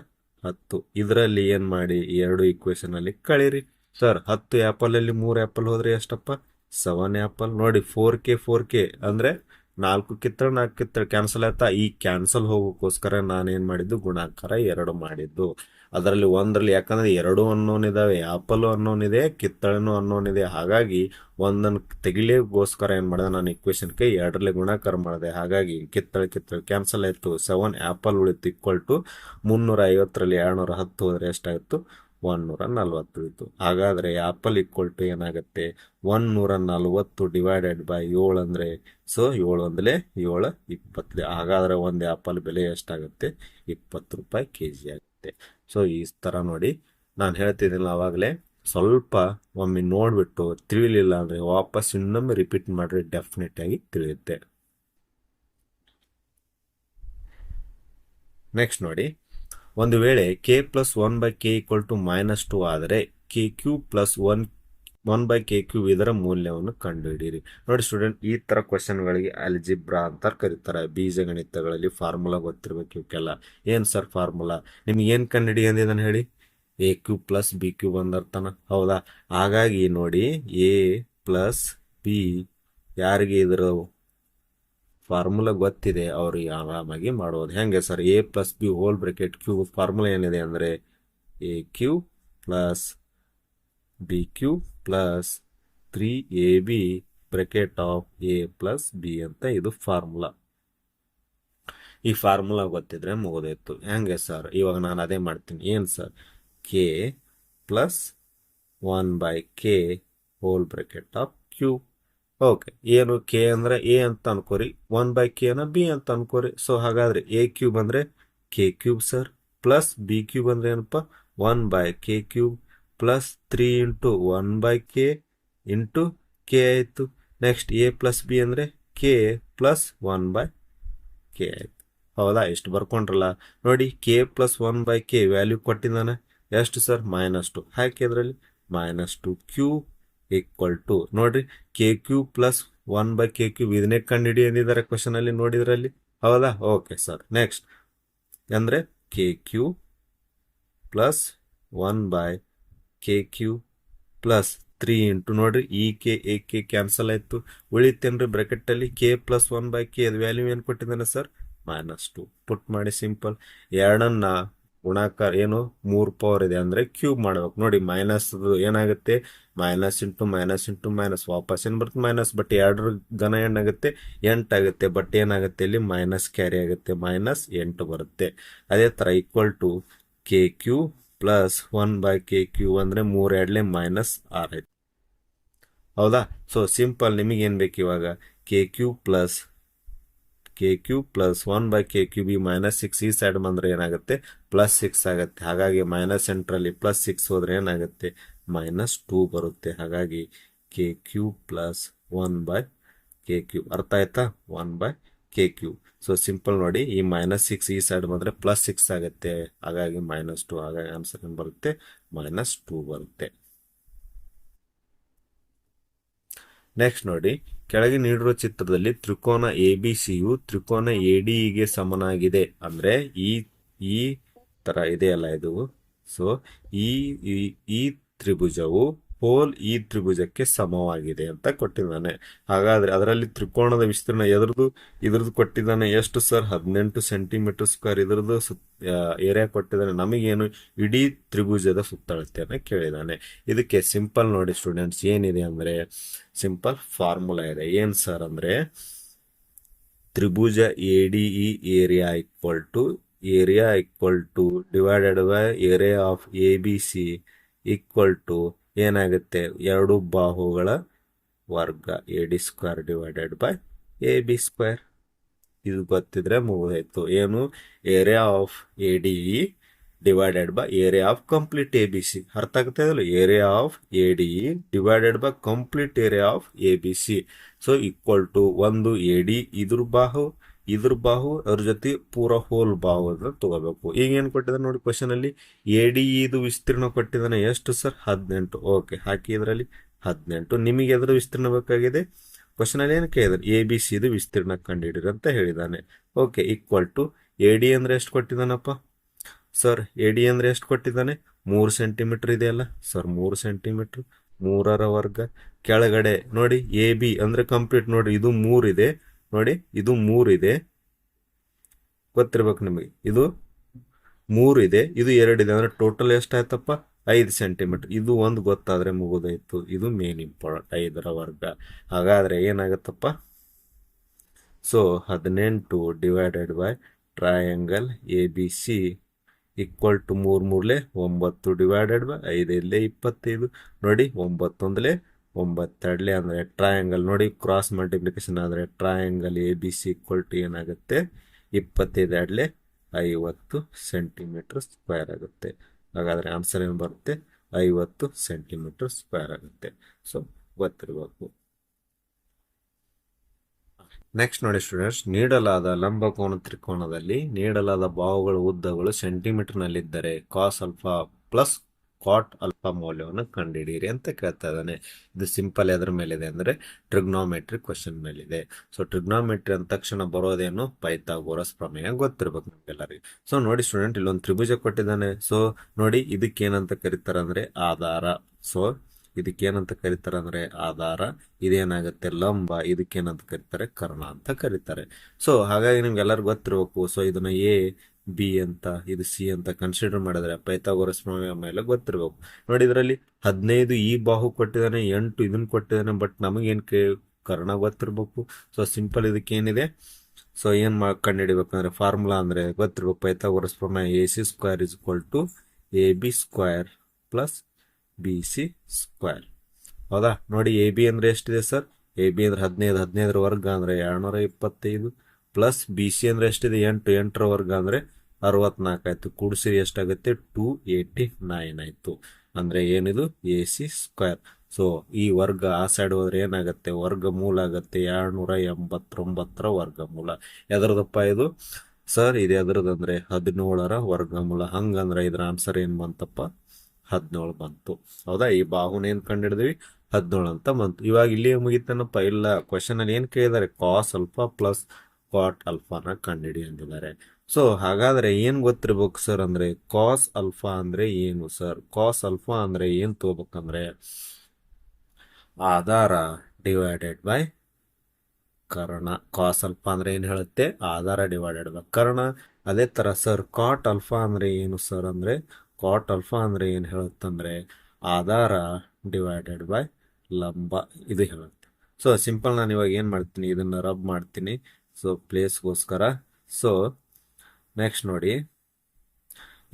ಹತ್ತು. ಇದರಲ್ಲಿ ಏನು ಮಾಡಿ? ಎರಡು ಇಕ್ವೇಶನ್ ಅಲ್ಲಿ ಕಳೀರಿ. ಸರ್ ಹತ್ತು ಆ್ಯಪಲಲ್ಲಿ ಮೂರು ಆ್ಯಪಲ್ ಹೋದ್ರೆ ಎಷ್ಟಪ್ಪ? ಸೆವೆನ್ ಆ್ಯಪಲ್ ನೋಡಿ ಫೋರ್ ಕೆ ಫೋರ್ ಕೆ ಅಂದರೆ ನಾಲ್ಕು ಕಿತ್ತಳೆ, ನಾಲ್ಕು ಕಿತ್ತ ಕ್ಯಾನ್ಸಲ್ ಆಯ್ತಾ? ಈ ಕ್ಯಾನ್ಸಲ್ ಹೋಗೋಕ್ಕೋಸ್ಕರ ನಾನೇನು ಮಾಡಿದ್ದು? ಗುಣಾಕಾರ ಎರಡು ಮಾಡಿದ್ದು. ಅದರಲ್ಲಿ ಒಂದರಲ್ಲಿ ಯಾಕಂದ್ರೆ ಎರಡು ಅನ್ನೋನ್ ಇದಾವೆ ಆಪಲ್ ಅನ್ನೋನ್ ಇದೆ ಕಿತ್ತಳೆನೂ ಅನ್ನೋನ್ ಇದೆ ಹಾಗಾಗಿ ಒಂದನ್ನು ತೆಗಿಲಿಗೋಸ್ಕರ ಏನು ಮಾಡಿದೆ? ನಾನು ಕೈ ಎರಡರಲ್ಲಿ ಗುಣಾಕಾರ ಮಾಡಿದೆ. ಹಾಗಾಗಿ ಕಿತ್ತಳೆ ಕಿತ್ತಳೆ ಕ್ಯಾನ್ಸಲ್ ಆಯಿತು. ಸೆವೆನ್ ಆ್ಯಪಲ್ ಉಳಿತು ಈಕ್ವಲ್ ಟು ಮುನ್ನೂರ ಐವತ್ತರಲ್ಲಿ ಎರಡುನೂರ ಹತ್ತು ಹೋದರೆ ಎಷ್ಟಾಯಿತು? ಒನ್ನೂರ ನಲ್ವತ್ತು ಇತ್ತು. ಹಾಗಾದರೆ ಆಪಲ್ ಈಕ್ವಲ್ ಟು ಏನಾಗುತ್ತೆ? ಒನ್ನೂರ ನಲ್ವತ್ತು ಡಿವೈಡೆಡ್ ಬೈ ಏಳು ಅಂದರೆ ಸೊ ಏಳು ಒಂದಲೇ ಏಳು ಇಪ್ಪತ್ತು. ಹಾಗಾದರೆ ಒಂದು ಆಪಲ್ ಬೆಲೆ ಎಷ್ಟಾಗುತ್ತೆ? ಇಪ್ಪತ್ತು ರೂಪಾಯಿ ಕೆ ಜಿ ಆಗುತ್ತೆ. ಸೊ ಈ ಥರ ನೋಡಿ. ನಾನು ಹೇಳ್ತಿದ್ದೀನಿ ಆವಾಗಲೇ ಸ್ವಲ್ಪ ಒಮ್ಮೆ ನೋಡಿಬಿಟ್ಟು ತಿಳಿಲಿಲ್ಲ ಅಂದರೆ ವಾಪಸ್ ಇನ್ನೊಮ್ಮೆ ರಿಪೀಟ್ ಮಾಡಿದ್ರೆ ಡೆಫಿನೆಟ್ ಆಗಿ ತಿಳಿಯುತ್ತೆ. ನೆಕ್ಸ್ಟ್ ನೋಡಿ. ಒಂದು ವೇಳೆ K plus one by K equal to minus two ಆದರೆ K cube plus one one by K cube ಇದರ ಮೌಲ್ಯವನ್ನು ಕಂಡುಹಿಡಿಯಿರಿ. ನೋಡಿ ಸ್ಟೂಡೆಂಟ್ ಈ ಥರ ಕ್ವಶನ್ಗಳಿಗೆ ಅಲ್ಜಿಬ್ರಾ ಅಂತ ಕರೀತಾರೆ. ಬೀಜಗಣಿತಗಳಲ್ಲಿ ಫಾರ್ಮುಲಾ ಗೊತ್ತಿರಬೇಕು ಇವಕ್ಕೆಲ್ಲ. ಏನು ಸರ್ ಫಾರ್ಮುಲಾ ನಿಮ್ಗೆ ಏನು ಕಂಡುಹಿಡಿ ಅಂದಿದ್ದಾನೆ ಹೇಳಿ? A cube plus B cube ಬಂದಿರ್ತಾನ ಹೌದಾ? ಹಾಗಾಗಿ ನೋಡಿ ಎ ಪ್ಲಸ್ ಬಿ ಯಾರಿಗೆ ಇದರ ಫಾರ್ಮುಲಾ ಗೊತ್ತಿದೆ ಅವರು ಆರಾಮಾಗಿ ಮಾಡೋದು ಹೆಂಗೆ sir? A plus B whole bracket cube formula ಏನಿದೆ ಅಂದರೆ A cube plus B cube plus three A B bracket of A plus B ಅಂತ ಇದು ಫಾರ್ಮುಲಾ ಈ ಫಾರ್ಮುಲಾ ಗೊತ್ತಿದ್ರೆ ಮುಗೋದಿತ್ತು ಹೆಂಗೆ ಸರ್? ಇವಾಗ ನಾನು ಅದೇ ಮಾಡ್ತೀನಿ. ಏನು sir? K plus one by K whole bracket of cube okay ಏನು ಕೆ ಅಂದ್ರೆ ಎ ಅಂತ ಅನ್ಕೋರಿ ಒನ್ ಬೈ ಕೆ ನ ಬಿ ಅಂತ ಅನ್ಕೋರಿ. ಸೊ ಹಾಗಾದ್ರೆ ಎ ಕ್ಯೂಬ್ ಅಂದ್ರೆ K cube sir plus B cube ಅಂದ್ರೆ ಏನಪ್ಪ? One by K cube plus three into one by K into K ಆಯಿತು. ನೆಕ್ಸ್ಟ್ ಎ ಪ್ಲಸ್ ಬಿ ಅಂದರೆ K plus one by K ಆಯಿತು. ಹೌದಾ? ಎಷ್ಟು ಬರ್ಕೊಂಡ್ರಲ್ಲ? ನೋಡಿ K plus one by K value ಕೊಟ್ಟಿದ್ದಾನೆ. ಎಷ್ಟು sir minus two ಹಾಕಿದ್ರಲ್ಲಿ minus two cube equal to ನೋಡ್ರಿ K cube plus one by K cube ಇದನ್ನೇ ಕಂಡುಹಿಡಿ ಅಂದಿದ್ದಾರೆ ಕ್ವಶನ್ ಅಲ್ಲಿ, ನೋಡಿದ್ರಲ್ಲಿ? ಹೌದಾ? ಓಕೆ ಸರ್ ನೆಕ್ಸ್ಟ್ ಅಂದರೆ K cube plus one by K cube plus three into ನೋಡ್ರಿ ಇ ಕೆ ಎ ಕೆ ಕ್ಯಾನ್ಸಲ್ ಆಯಿತು. ಉಳಿತೇನ್ರಿ ಬ್ರಾಕೆಟಲ್ಲಿ? K plus one by K ಅದು ವ್ಯಾಲ್ಯೂ ಏನು ಕೊಟ್ಟಿದ್ದಾನೆ ಸರ್ ಮೈನಸ್ ಟು ಪುಟ್ ಮಾಡಿ ಸಿಂಪಲ್ ಎರಡನ್ನ ಗುಣಾಕಾರ ಏನು? ಮೂರು ಪವರ್ ಇದೆ ಅಂದರೆ ಕ್ಯೂಬ್ ಮಾಡ್ಬೇಕು. ನೋಡಿ ಮೈನಸ್ ಏನಾಗುತ್ತೆ? Minus into minus into minus ವಾಪಸ್ ಏನು ಬರುತ್ತೆ? ಮೈನಸ್ ಬಟ್ ಎರಡರ ಘನ ಏನಾಗುತ್ತೆ? ಎಂಟಾಗುತ್ತೆ ಬಟ್ ಏನಾಗುತ್ತೆ ಇಲ್ಲಿ? ಮೈನಸ್ ಕ್ಯಾರಿ ಆಗುತ್ತೆ. ಮೈನಸ್ ಎಂಟು ಬರುತ್ತೆ. ಅದೇ ಥರ equal to K cube plus one by K cube ಅಂದರೆ ಮೂರು ಎರಡಲೇ ಮೈನಸ್ ಆರ್ ಆಯ್ತು. ಹೌದಾ? ಸೊ ಸಿಂಪಲ್ ನಿಮಗೆ ಏನು ಬೇಕು ಇವಾಗ? K cube plus K cube plus one by K cube B minus six ಈ ಸೈಡ್ ಬಂದರೆ ಏನಾಗುತ್ತೆ? ಪ್ಲಸ್ ಸಿಕ್ಸ್ ಆಗುತ್ತೆ. ಹಾಗಾಗಿ ಮೈನಸ್ ಸೆಂಟ್ರಲ್ಲಿ ಪ್ಲಸ್ ಸಿಕ್ಸ್ ಹೋದ್ರೆ ಏನಾಗುತ್ತೆ? ಮೈನಸ್ ಟೂ ಬರುತ್ತೆ. ಹಾಗಾಗಿ K cube plus one by K cube ಅರ್ಥ ಆಯ್ತಾ? One by K cube so simple ನೋಡಿ. ಈ ಮೈನಸ್ ಸಿಕ್ಸ್ ಈ ಸೈಡ್ ಬಂದರೆ ಪ್ಲಸ್ ಸಿಕ್ಸ್ ಆಗುತ್ತೆ. ಹಾಗಾಗಿ ಮೈನಸ್ ಟು ಹಾಗಾಗಿ ಆನ್ಸರ್ ಏನು ಬರುತ್ತೆ? ಮೈನಸ್ ಟೂ ಬರುತ್ತೆ. ನೆಕ್ಸ್ಟ್ ನೋಡಿ. ಕೆಳಗೆ ನೀಡಿರುವ ಚಿತ್ರದಲ್ಲಿ ತ್ರಿಕೋನ ಎ ಬಿ ಸಿಯು ತ್ರಿಕೋನ ಎ ಡಿಗೆ ಸಮನಾಗಿದೆ. ಅಂದ್ರೆ ಈ ಈ ತರ ಇದೆಯಲ್ಲ ಇದು. ಸೊ ಈ- ಈ ತ್ರಿಭುಜವು ಹೋಲ್ ಈ ತ್ರಿಭುಜಕ್ಕೆ ಸಮವಾಗಿದೆ ಅಂತ ಕೊಟ್ಟಿದ್ದಾನೆ. ಹಾಗಾದ್ರೆ ಅದರಲ್ಲಿ ತ್ರಿಕೋಣದ ವಿಸ್ತೀರ್ಣ ಎದುರುದು ಇದ್ರದ್ದು ಕೊಟ್ಟಿದ್ದಾನೆ ಎಷ್ಟು ಸರ್? ಹದಿನೆಂಟು ಸೆಂಟಿಮೀಟರ್ ಸ್ಕ್ವೇರ್ ಇದ್ರದ್ದು ಏರಿಯಾ ಕೊಟ್ಟಿದ್ದಾನೆ. ನಮಗೇನು? ಇಡೀ ತ್ರಿಭುಜದ ಸುತ್ತಳತೆಯನ್ನು ಕೇಳಿದ್ದಾನೆ. ಇದಕ್ಕೆ ಸಿಂಪಲ್ ನೋಡಿ ಸ್ಟೂಡೆಂಟ್ಸ್, ಏನಿದೆ ಅಂದ್ರೆ, ಸಿಂಪಲ್ ಫಾರ್ಮುಲಾ ಇದೆ. ಏನ್ ಸರ್ ಅಂದ್ರೆ, ತ್ರಿಭುಜ A D E area equal to, area equal to divided by area of A B C equal to ಏನಾಗುತ್ತೆ? ಎರಡು ಬಾಹುಗಳ ವರ್ಗ, A D square divided by A B square. ಇದು ಗೊತ್ತಿದ್ರೆ ಮುಗಿದಾಯ್ತು. ಏನು? Area of A D E divided by area of complete A B C. ಅರ್ಥ ಆಗ್ತಾ area of A D E divided by complete area of A B C. So, equal to ಒಂದು A D ಇದ್ರ ಬಾಹು ಇದ್ರ ಬಾಹು ಅದ್ರ ಜೊತೆ ಪೂರ ಹೋಲ್ ಬಾಹು ಅದನ್ನ ತಗೋಬೇಕು. ಈಗ ಏನು ಕೊಟ್ಟಿದ್ದಾನೆ ನೋಡಿ ಕ್ವಶನ್ ಅಲ್ಲಿ, ಎ ಡಿ ಇದು ವಿಸ್ತೀರ್ಣ ಕೊಟ್ಟಿದ್ದಾನೆ ಎಷ್ಟು ಸರ್ ಹದಿನೆಂಟು. ಓಕೆ ಹಾಕಿ ಇದರಲ್ಲಿ ಹದಿನೆಂಟು. ನಿಮಗೆ ಎದ್ರ ವಿಸ್ತೀರ್ಣ ಬೇಕಾಗಿದೆ? ಕ್ವಶನ್ ಅಲ್ಲಿ ಏನು ಕೇಳಿದಾರೆ? ಎ ಬಿ ಸಿ ಇದು ವಿಸ್ತೀರ್ಣ ಕಂಡುಹಿಡಿರಿ ಅಂತ ಹೇಳಿದ್ದಾನೆ. Okay equal to A D ಅಂದ್ರೆ ಎಷ್ಟು ಕೊಟ್ಟಿದ್ದಾನಪ್ಪ? ಸರ್ ಎ ಡಿ ಅಂದ್ರೆ ಎಷ್ಟು ಕೊಟ್ಟಿದ್ದಾನೆ? ಮೂರು ಸೆಂಟಿಮೀಟರ್ ಇದೆಯಲ್ಲ ಸರ್ ಮೂರು ಸೆಂಟಿಮೀಟರ್ ಮೂರರ ವರ್ಗ. ಕೆಳಗಡೆ ನೋಡಿ, ಎ ಬಿ ಅಂದ್ರೆ ಕಂಪ್ಲೀಟ್ ನೋಡಿ, ಇದು ಮೂರಿದೆ ನೋಡಿ, ಇದು ಮೂರಿದೆ ಗೊತ್ತಿರ್ಬೇಕು ನಿಮಗೆ. ಇದು ಮೂರು ಇದೆ. ಇದು ಎರಡಿದೆ ಅಂದ್ರೆ ಟೋಟಲ್ ಎಷ್ಟಾಯ್ತಪ್ಪ ಐದು ಸೆಂಟಿಮೀಟರ್ ಇದು ಒಂದು ಗೊತ್ತಾದ್ರೆ ಮುಗಿದೋಯ್ತು. ಇದು ಮೇನ್ ಇಂಪಾರ್ಟೆಂಟ್ ಐದರ ವರ್ಗ. ಹಾಗಾದ್ರೆ ಏನಾಗುತ್ತಪ್ಪ? ಸೊ ಹದಿನೆಂಟು divided by triangle A B C equal to ಮೂರು ಮೂರ್ಲೆ ಒಂಬತ್ತು ಡಿವೈಡೆಡ್ ಬೈ ಐದೈದಲೇ ಇಪ್ಪತ್ತೈದು. ನೋಡಿ, ಒಂಬತ್ತೊಂದಲೇ ಒಂಬತ್ತೆರಡಲೆ ಅಂದರೆ ಟ್ರಯಾಂಗಲ್ ನೋಡಿ ಕ್ರಾಸ್ ಮಲ್ಟಿಪ್ಲಿಕೇಶನ್ ಆದರೆ triangle A B C equal to ಏನಾಗುತ್ತೆ? ಇಪ್ಪತ್ತೈದು ಎರಡಲೆ ಐವತ್ತು ಸೆಂಟಿಮೀಟರ್ ಸ್ಕ್ವೇರ್ ಆಗುತ್ತೆ. ಹಾಗಾದರೆ ಆನ್ಸರ್ ಏನು ಬರುತ್ತೆ? ಐವತ್ತು ಸೆಂಟಿಮೀಟರ್ ಸ್ಕ್ವೇರ್ ಆಗುತ್ತೆ. ಸೊ ಗೊತ್ತಿರಬೇಕು. ನೆಕ್ಸ್ಟ್ ನೋಡಿ ಸ್ಟೂಡೆಂಟ್ಸ್ ನೀಡಲಾದ ಲಂಬಕೋನ ತ್ರಿಕೋನದಲ್ಲಿ ನೀಡಲಾದ ಬಾಹುಗಳ ಉದ್ದಗಳು ಸೆಂಟಿಮೀಟರ್ನಲ್ಲಿದ್ದರೆ cos alpha plus cot alpha ಮೌಲ್ಯವನ್ನು ಕಂಡುಹಿಡಿಯಿರಿ ಅಂತ ಕೇಳ್ತಾ ಇದ್ದಾನೆ. ಇದು ಸಿಂಪಲ್ ಎದ್ರ ಮೇಲಿದೆ ಅಂದರೆ ಟ್ರಿಗ್ನೋಮೆಟ್ರಿ ಕ್ವಶನ್ ಮೇಲಿದೆ. ಸೊ ಟ್ರಿಗ್ನೋಮೆಟ್ರಿ ಅಂದ ತಕ್ಷಣ ಬರೋದೇನು? ಪೈಥಾಗೋರಸ್ ಪ್ರಮೇಯ ಗೊತ್ತಿರ್ಬೇಕು ನಮ್ಗೆಲ್ಲರಿಗೆ. ಸೊ ನೋಡಿ ಸ್ಟೂಡೆಂಟ್ ಇಲ್ಲೊಂದು ತ್ರಿಭುಜ ಕೊಟ್ಟಿದ್ದಾನೆ. ಸೊ ನೋಡಿ ಇದಕ್ಕೆ ಏನಂತ ಕರೀತಾರೆ ಅಂದ್ರೆ ಆಧಾರ. ಸೊ ಇದಕ್ಕೇನಂತ ಕರೀತಾರೆ ಅಂದ್ರೆ ಆಧಾರ. ಇದೇನಾಗುತ್ತೆ? ಲಂಬ. ಇದಕ್ಕೇನಂತ ಕರೀತಾರೆ? ಕರ್ಣ ಅಂತ ಕರೀತಾರೆ. ಸೊ ಹಾಗಾಗಿ ನಿಮ್ಗೆ ಎಲ್ಲರಿಗೂ ಗೊತ್ತಿರಬೇಕು. ಸೊ ಇದನ್ನ ಎ ಬಿ ಅಂತ, ಇದು ಸಿ ಅಂತ ಕನ್ಸಿಡರ್ ಮಾಡಿದ್ರೆ ಪೈಥಾಗೋರಸ್ ಪ್ರಮೇಯ ಮೇಲೆ ಗೊತ್ತಿರಬೇಕು. ನೋಡಿ, ಇದರಲ್ಲಿ ಹದಿನೈದು ಈ ಬಾಹು ಕೊಟ್ಟಿದ್ದಾನೆ, ಎಂಟು ಇದನ್ನ ಕೊಟ್ಟಿದ್ದಾನೆ ಬಟ್ ನಮಗೇನು ಕೇ, ಕರ್ಣ ಗೊತ್ತಿರಬೇಕು. ಸೊ ಸಿಂಪಲ್ ಇದಕ್ಕೆ ಏನಿದೆ ಸೊ ಏನ್ ಮಾ, ಕಂಡುಹಿಡಿಬೇಕಂದ್ರೆ ಫಾರ್ಮುಲಾ ಅಂದ್ರೆ ಗೊತ್ತಿರ್ಬೇಕು. ಪೈಥಾಗೋರಸ್ ಪ್ರಮೇಯ A C square is equal to A B square plus B C square. ಹೌದಾ? ನೋಡಿ, ಎ ಬಿ ಅಂದ್ರೆ ಎಷ್ಟಿದೆ ಸರ್? ಎ ಬಿ ಅಂದ್ರೆ ಹದಿನೈದು, ಹದಿನೈದರ ವರ್ಗ ಅಂದ್ರೆ ಎರಡ್ನೂರ ಇಪ್ಪತ್ತೈದು ಪ್ಲಸ್ ಬಿ ಸಿ ಅಂದ್ರೆ ಎಷ್ಟಿದೆ? ಎಂಟು, ಎಂಟರ ವರ್ಗ ಅಂದ್ರೆ ಅರವತ್ನಾಲ್ಕು ಆಯ್ತು. ಕೂಡಿಸಿರಿ, ಎಷ್ಟಾಗುತ್ತೆ? ಟೂ ಏಯ್ಟಿ ನೈನ್ ಆಯ್ತು. ಅಂದ್ರೆ ಏನಿದು? A C square. ಸೊ ಈ ವರ್ಗ ಆ ಸೈಡ್ ಹೋದ್ರೆ ಏನಾಗುತ್ತೆ? ವರ್ಗ ಮೂಲ ಆಗುತ್ತೆ. ಎರಡ್ನೂರ ಎಂಬತ್ತೊಂಬತ್ತರ ವರ್ಗಮೂಲ ಎದ್ರದಪ್ಪ ಇದು? ಸರ್ ಇದು ಎದ್ರದಂದ್ರೆ ಹದಿನೇಳರ ವರ್ಗಮೂಲ ಹಂಗಂದ್ರೆ ಇದ್ರ ಆನ್ಸರ್ ಏನ್ ಬಂತಪ್ಪ? ಹದಿನೇಳು ಬಂತು. ಹೌದಾ? ಈ ಬಾಹುನ ಏನ್ ಕಂಡಿಡಿದ್ವಿ? ಹದಿನೇಳು ಅಂತ ಬಂತು. ಇವಾಗ ಇಲ್ಲಿ ಮುಗಿತೇನಪ್ಪ? ಇಲ್ಲ ಕ್ವಶನ್ ಅಲ್ಲಿ ಏನ್ ಕೇಳಿದಾರೆ ಕಾಸ್ ಅಲ್ಫಾ ಪ್ಲಸ್ ಕಾಟ್ ಅಲ್ಫಾನ ಕಂಡಿಡಿ ಅಂದಿದ್ದಾರೆ ಸೊ ಹಾಗಾದ್ರೆ ಏನ್ ಗೊತ್ತಿರ್ಬೇಕು ಸರ್ ಅಂದ್ರೆ ಕಾಸ್ ಅಲ್ಫಾ ಅಂದ್ರೆ ಏನು ಸರ್ ಕಾಸ್ ಅಲ್ಫಾ ಅಂದ್ರೆ ಏನು ತಗೋಬೇಕಂದ್ರೆ ಆಧಾರ ಡಿವೈಡೆಡ್ ಬೈ ಕರ್ಣ. ಕಾಸ್ ಅಲ್ಫಾ ಅಂದ್ರೆ ಏನು ಹೇಳುತ್ತೆ? ಆಧಾರ ಡಿವೈಡೆಡ್ ಬೈ ಕರ್ಣ. ಅದೇ ಥರ ಸರ್ ಕಾಟ್ ಅಲ್ಫಾ ಅಂದ್ರೆ ಏನು ಸರ್ ಅಂದ್ರೆ? ಕಾಟ್ ಅಲ್ಫಾ ಅಂದ್ರೆ ಏನು ಹೇಳುತ್ತಂದ್ರೆ ಆಧಾರ ಡಿವೈಡೆಡ್ ಬೈ ಲಂಬ ಇದು ಹೇಳುತ್ತೆ. ಸೊ ಸಿಂಪಲ್ ನಾನು ಇವಾಗ ಏನು ಮಾಡ್ತೀನಿ? ಇದನ್ನು ರಬ್ ಮಾಡ್ತೀನಿ. ಸೊ ಪ್ಲೇಸ್ಗೋಸ್ಕರ ಸೊ ನೆಕ್ಸ್ಟ್ ನೋಡಿ.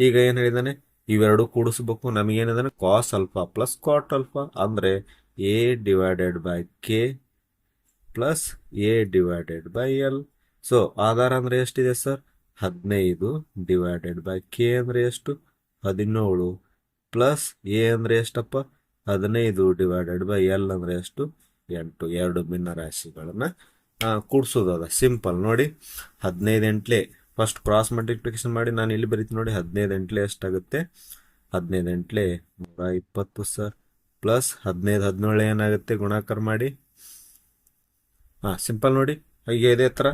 ಈಗ ಏನು ಹೇಳಿದಾನೆ ಇವೆರಡು ಕೂಡಿಸ್ಬೇಕು. ನಮಗೇನಿದಾನೆ cos alpha plus cot alpha ಅಂದರೆ A divided by K plus A divided by L so ಆಧಾರ ಅಂದರೆ ಎಷ್ಟಿದೆ ಸರ್? ಹದಿನೈದು ಡಿವೈಡೆಡ್ ಬೈ ಕೆ ಅಂದರೆ ಎಷ್ಟು? ಹದಿನೇಳು ಪ್ಲಸ್ ಎ ಅಂದರೆ ಎಷ್ಟಪ್ಪ? ಹದಿನೈದು ಡಿವೈಡೆಡ್ ಬೈ ಎಲ್ ಅಂದರೆ ಎಷ್ಟು? ಎಂಟು. ಎರಡು ಭಿನ್ನ ರಾಶಿಗಳನ್ನು ಅದ. ಸಿಂಪಲ್ ನೋಡಿ. ಹದಿನೈದು ಎಂಟ್ಲೆ ಫಸ್ಟ್ ಕ್ರಾಸ್ ಮಲ್ಟಿಪ್ಲಿಕೇಶನ್ ಮಾಡಿ ನಾನು ಇಲ್ಲಿ ಬರೀತೀನಿ ನೋಡಿ ಹದಿನೈದು ಎಂಟ್ಲೆ ಎಷ್ಟಾಗುತ್ತೆ? ಹದಿನೈದು ಎಂಟ್ಲೆ ನೂರ ಇಪ್ಪತ್ತು ಸರ್ ಪ್ಲಸ್ ಹದಿನೈದು ಹದಿನೇಳು ಏನಾಗುತ್ತೆ? ಗುಣಾಕಾರ ಮಾಡಿ. ಹಾಂ ಸಿಂಪಲ್ ನೋಡಿ. ಹೀಗೆ ಇದೇ ಥರ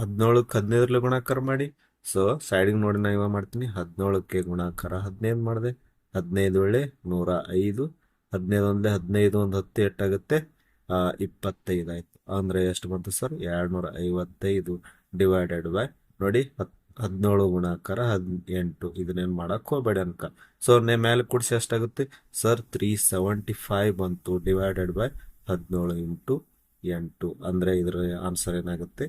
ಹದಿನೇಳಕ್ಕೆ ಹದಿನೈದರಲ್ಲಿ ಗುಣಾಕಾರ ಮಾಡಿ. ಸೊ ಸೈಡಿಗೆ ನೋಡಿ ನಾನು ಇವಾಗ ಮಾಡ್ತೀನಿ. ಹದಿನೇಳಕ್ಕೆ ಗುಣಾಕಾರ ಹದಿನೈದು ಮಾಡಿದೆ. ಹದಿನೈದು ಒಳ್ಳೆ ನೂರ ಐದು. ಹದಿನೈದು ಒಂದೇ ಹದಿನೈದು ಒಂದು ಹತ್ತು ಎಷ್ಟಾಗುತ್ತೆ? ಇಪ್ಪತ್ತೈದು ಆಯಿತು. ಅಂದರೆ ಎಷ್ಟು ಬಂತು ಸರ್ ಎರಡು ನೂರ ಐವತ್ತೈದು ಡಿವೈಡೆಡ್ ಬೈ ನೋಡಿ ಹದಿನೇಳು ಗುಣಾಕಾರ ಹದ್ ಎಂಟು ಇದನ್ನೇನು ಮಾಡಕ್ಕೆ ಹೋಗಬೇಡಿ ಅನ್ಕ. ಸೊ ನೇ ಮೇಲೆ ಕೂಡಿಸಿ ಎಷ್ಟಾಗುತ್ತೆ? ಸರ್ ತ್ರೀ ಸೆವೆಂಟಿ ಫೈವ್ ಬಂತು. ಡಿವೈಡೆಡ್ ಬೈ ಹದಿನೇಳು ಇಂಟು ಎಂಟು. ಅಂದರೆ ಇದರ ಆನ್ಸರ್ ಏನಾಗುತ್ತೆ?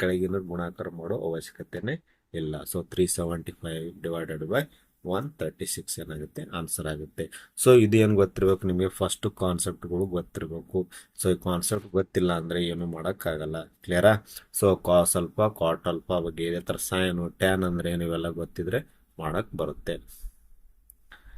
ಕೆಳಗಿನ ಗುಣಾಕಾರ ಮಾಡೋ ಅವಶ್ಯಕತೆನೇ ಇಲ್ಲ. So three seventy five divided by one thirty six ಏನಾಗುತ್ತೆ? ಆನ್ಸರ್ ಆಗುತ್ತೆ. ಸೊ ಇದು ಏನು ಗೊತ್ತಿರಬೇಕು? ನಿಮಗೆ ಫಸ್ಟ್ ಕಾನ್ಸೆಪ್ಟ್ಗಳು ಗೊತ್ತಿರಬೇಕು. ಸೊ ಈ ಕಾನ್ಸೆಪ್ಟ್ ಗೊತ್ತಿಲ್ಲ ಅಂದರೆ ಏನು ಮಾಡೋಕ್ಕಾಗಲ್ಲ. ಕ್ಲಿಯರಾ ಸೊ ಕಾ, ಸ್ವಲ್ಪ ಕಾಟ್ ಅಲ್ಪ ಬಗ್ಗೆ ಇದೇ ಥರ ಸೈನು ಟ್ಯಾನ್ ಅಂದರೆ ಏನು ಇವೆಲ್ಲ ಗೊತ್ತಿದ್ರೆ ಮಾಡೋಕ್ಕೆ ಬರುತ್ತೆ.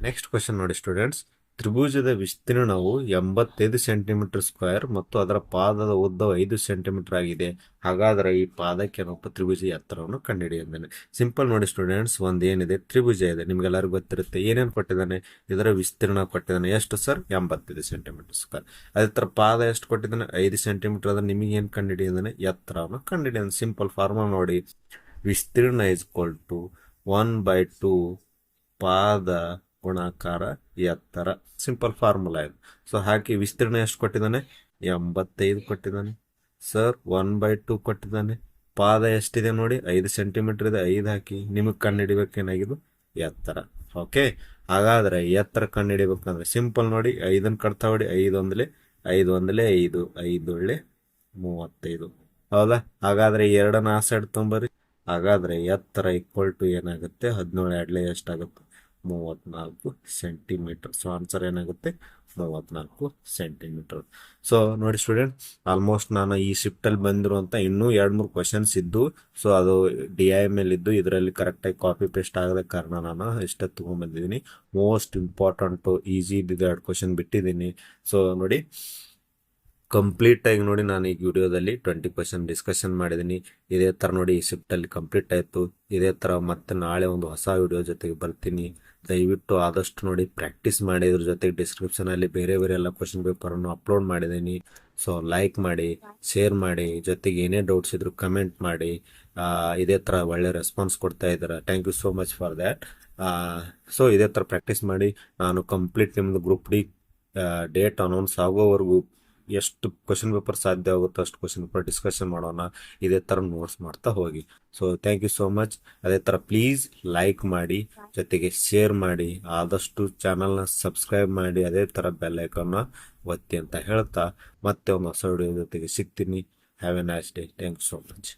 ನೆಕ್ಸ್ಟ್ ಕ್ವಶನ್ ನೋಡಿ ಸ್ಟೂಡೆಂಟ್ಸ್ ತ್ರಿಭುಜದ ವಿಸ್ತೀರ್ಣವು ಎಂಬತ್ತೈದು ಸೆಂಟಿಮೀಟರ್ ಸ್ಕ್ವೇರ್ ಮತ್ತು ಅದರ ಪಾದದ ಉದ್ದ ಐದು ಸೆಂಟಿಮೀಟರ್ ಆಗಿದೆ. ಹಾಗಾದರೆ ಈ ಪಾದಕ್ಕೆ ಏನಪ್ಪ ತ್ರಿಭುಜ ಎತ್ತರವನ್ನು ಕಂಡುಹಿಡಿಯಂದೇನೆ ಸಿಂಪಲ್ ನೋಡಿ ಸ್ಟೂಡೆಂಟ್ಸ್ ಒಂದು ಏನಿದೆ ತ್ರಿಭುಜ ಇದೆ. ನಿಮ್ಗೆಲ್ಲರಿಗೂ ಗೊತ್ತಿರುತ್ತೆ. ಏನೇನು ಕೊಟ್ಟಿದ್ದಾನೆ? ಇದರ ವಿಸ್ತೀರ್ಣ ಕೊಟ್ಟಿದ್ದಾನೆ. ಎಷ್ಟು ಸರ್? ಎಂಬತ್ತೈದು ಸೆಂಟಿಮೀಟರ್ ಸ್ಕ್ವೇರ್. ಅದೇ ಥರ ಪಾದ ಎಷ್ಟು ಕೊಟ್ಟಿದ್ದಾನೆ? ಐದು ಸೆಂಟಿಮೀಟರ್. ಅದ ನಿಮಗೆ ಏನು ಕಂಡುಹಿಡಿಯೋದಾನೆ ಎತ್ತರವನ್ನು ಕಂಡುಹಿಡಿಯೋದು ಸಿಂಪಲ್ ಫಾರ್ಮುಲಾ ನೋಡಿ. ವಿಸ್ತೀರ್ಣ is to one by two ಪಾದ ಗುಣಾಕಾರ ಎತ್ತರ. ಸಿಂಪಲ್ ಫಾರ್ಮುಲಾ ಇದು. ಸೊ ಹಾಕಿ ವಿಸ್ತೀರ್ಣ ಎಷ್ಟು ಕೊಟ್ಟಿದ್ದಾನೆ? ಎಂಬತ್ತೈದು ಕೊಟ್ಟಿದ್ದಾನೆ. ಸರ್ ಒನ್ ಬೈ ಟೂ ಕೊಟ್ಟಿದ್ದಾನೆ. ಪಾದ ಎಷ್ಟಿದೆ ನೋಡಿ? ಐದು ಸೆಂಟಿಮೀಟರ್ ಇದೆ. ಐದು ಹಾಕಿ. ನಿಮಗೆ ಕಂಡುಹಿಡಿಬೇಕೇನಾಗಿದ್ದು ಎತ್ತರ. ಓಕೆ ಹಾಗಾದ್ರೆ ಎತ್ತರ ಕಂಡುಹಿಡಿಬೇಕಂದ್ರೆ ಸಿಂಪಲ್ ನೋಡಿ. ಐದನ್ನು ಕಡ್ತಾ ಹೊಡಿ. ಐದು ಒಂದಲೇ ಐದು ಒಂದಲೇ ಐದು ಐದು ಒಳ್ಳೆ ಮೂವತ್ತೈದು. ಹೌದಾ? ಹಾಗಾದ್ರೆ ಎರಡನ್ನ ಆ ಸೈಡ್ ತೊಂಬರಿ ಹಾಗಾದ್ರೆ ಎತ್ತರ ಈಕ್ವಲ್ ಟು ಏನಾಗುತ್ತೆ? ಹದಿನೇಳು ಎರಡ್ಲೆ ಎಷ್ಟಾಗುತ್ತೆ? ಮೂವತ್ನಾಲ್ಕು ಸೆಂಟಿಮೀಟರ್. ಸೊ ಆನ್ಸರ್ ಏನಾಗುತ್ತೆ? ಮೂವತ್ನಾಲ್ಕು ಸೆಂಟಿಮೀಟರ್. ಸೊ ನೋಡಿ ಸ್ಟೂಡೆಂಟ್ ಆಲ್ಮೋಸ್ಟ್ ನಾನು ಈ ಶಿಫ್ಟಲ್ಲಿ ಬಂದಿರುವಂಥ ಇನ್ನೂ ಎರಡು ಮೂರು ಕ್ವಶನ್ಸ್ ಇದ್ದು ಸೊ ಅದು ಡಿ ಐ ಮೇಲೆ ಇದ್ದು ಇದರಲ್ಲಿ ಕರೆಕ್ಟಾಗಿ ಕಾಪಿ ಪೇಸ್ಟ್ ಆಗದ ಕಾರಣ ನಾನು ಇಷ್ಟೇ ತೊಗೊಂಬಂದಿದ್ದೀನಿ ಮೋಸ್ಟ್ ಇಂಪಾರ್ಟೆಂಟು ಈಸಿ ಇದ್ದಿದ್ದು ಎರಡು ಕ್ವಶನ್ ಬಿಟ್ಟಿದ್ದೀನಿ. ಸೊ ನೋಡಿ ಕಂಪ್ಲೀಟ್ ಆಗಿ ನೋಡಿ ನಾನು ಈ ವಿಡಿಯೋದಲ್ಲಿ ಟ್ವೆಂಟಿ ಪರ್ಸೆಂಟ್ ಡಿಸ್ಕಷನ್ ಮಾಡಿದ್ದೀನಿ. ಇದೇ ಥರ ನೋಡಿ ಈ ಶಿಫ್ಟಲ್ಲಿ ಕಂಪ್ಲೀಟ್ ಆಯಿತು. ಇದೇ ಥರ ಮತ್ತೆ ನಾಳೆ ಒಂದು ಹೊಸ ವಿಡಿಯೋ ಜೊತೆಗೆ ಬರ್ತೀನಿ. ದಯವಿಟ್ಟು ಆದಷ್ಟು ನೋಡಿ ಪ್ರಾಕ್ಟೀಸ್ ಮಾಡಿ, ಇದ್ರ ಜೊತೆಗೆ ಡಿಸ್ಕ್ರಿಪ್ಷನಲ್ಲಿ ಬೇರೆ ಬೇರೆ ಎಲ್ಲ ಕ್ವಶನ್ ಪೇಪರನ್ನು ಅಪ್ಲೋಡ್ ಮಾಡಿದ್ದೀನಿ. ಸೊ ಲೈಕ್ ಮಾಡಿ ಶೇರ್ ಮಾಡಿ, ಜೊತೆಗೆ ಏನೇ ಡೌಟ್ಸ್ ಇದ್ರು ಕಮೆಂಟ್ ಮಾಡಿ. ಇದೇ ಥರ ಒಳ್ಳೆ ರೆಸ್ಪಾನ್ಸ್ ಕೊಡ್ತಾ ಇದ್ದಾರೆ. Thank you so much for that so ಇದೇ ಥರ ಪ್ರಾಕ್ಟೀಸ್ ಮಾಡಿ ನಾನು ಕಂಪ್ಲೀಟ್ ನಿಮ್ಮದು ಗ್ರೂಪ್ ಡಿ ಡೇಟ್ ಅನೌನ್ಸ್ ಆಗೋವರೆಗೂ ಎಷ್ಟು ಕ್ವಶನ್ ಪೇಪರ್ ಸಾಧ್ಯ ಆಗುತ್ತೋ ಅಷ್ಟು ಕ್ವಶನ್ ಪೇಪರ್ ಡಿಸ್ಕಷನ್ ಮಾಡೋಣ. ಇದೇ ಥರ ನೋಟ್ಸ್ ಮಾಡ್ತಾ ಹೋಗಿ. So thank you so much ಅದೇ ಥರ ಪ್ಲೀಸ್ ಲೈಕ್ ಮಾಡಿ, ಜೊತೆಗೆ ಶೇರ್ ಮಾಡಿ, ಆದಷ್ಟು ಚಾನಲ್ನ ಸಬ್ಸ್ಕ್ರೈಬ್ ಮಾಡಿ, ಅದೇ ಥರ ಬೆಲ್ಲೈಕನ್ನ ಒತ್ತಿ ಅಂತ ಹೇಳ್ತಾ ಮತ್ತೆ ಒಂದು ಹೊಸ ವಿಡಿಯೋ ಜೊತೆಗೆ ಸಿಗ್ತೀನಿ. Have a nice day thank you so much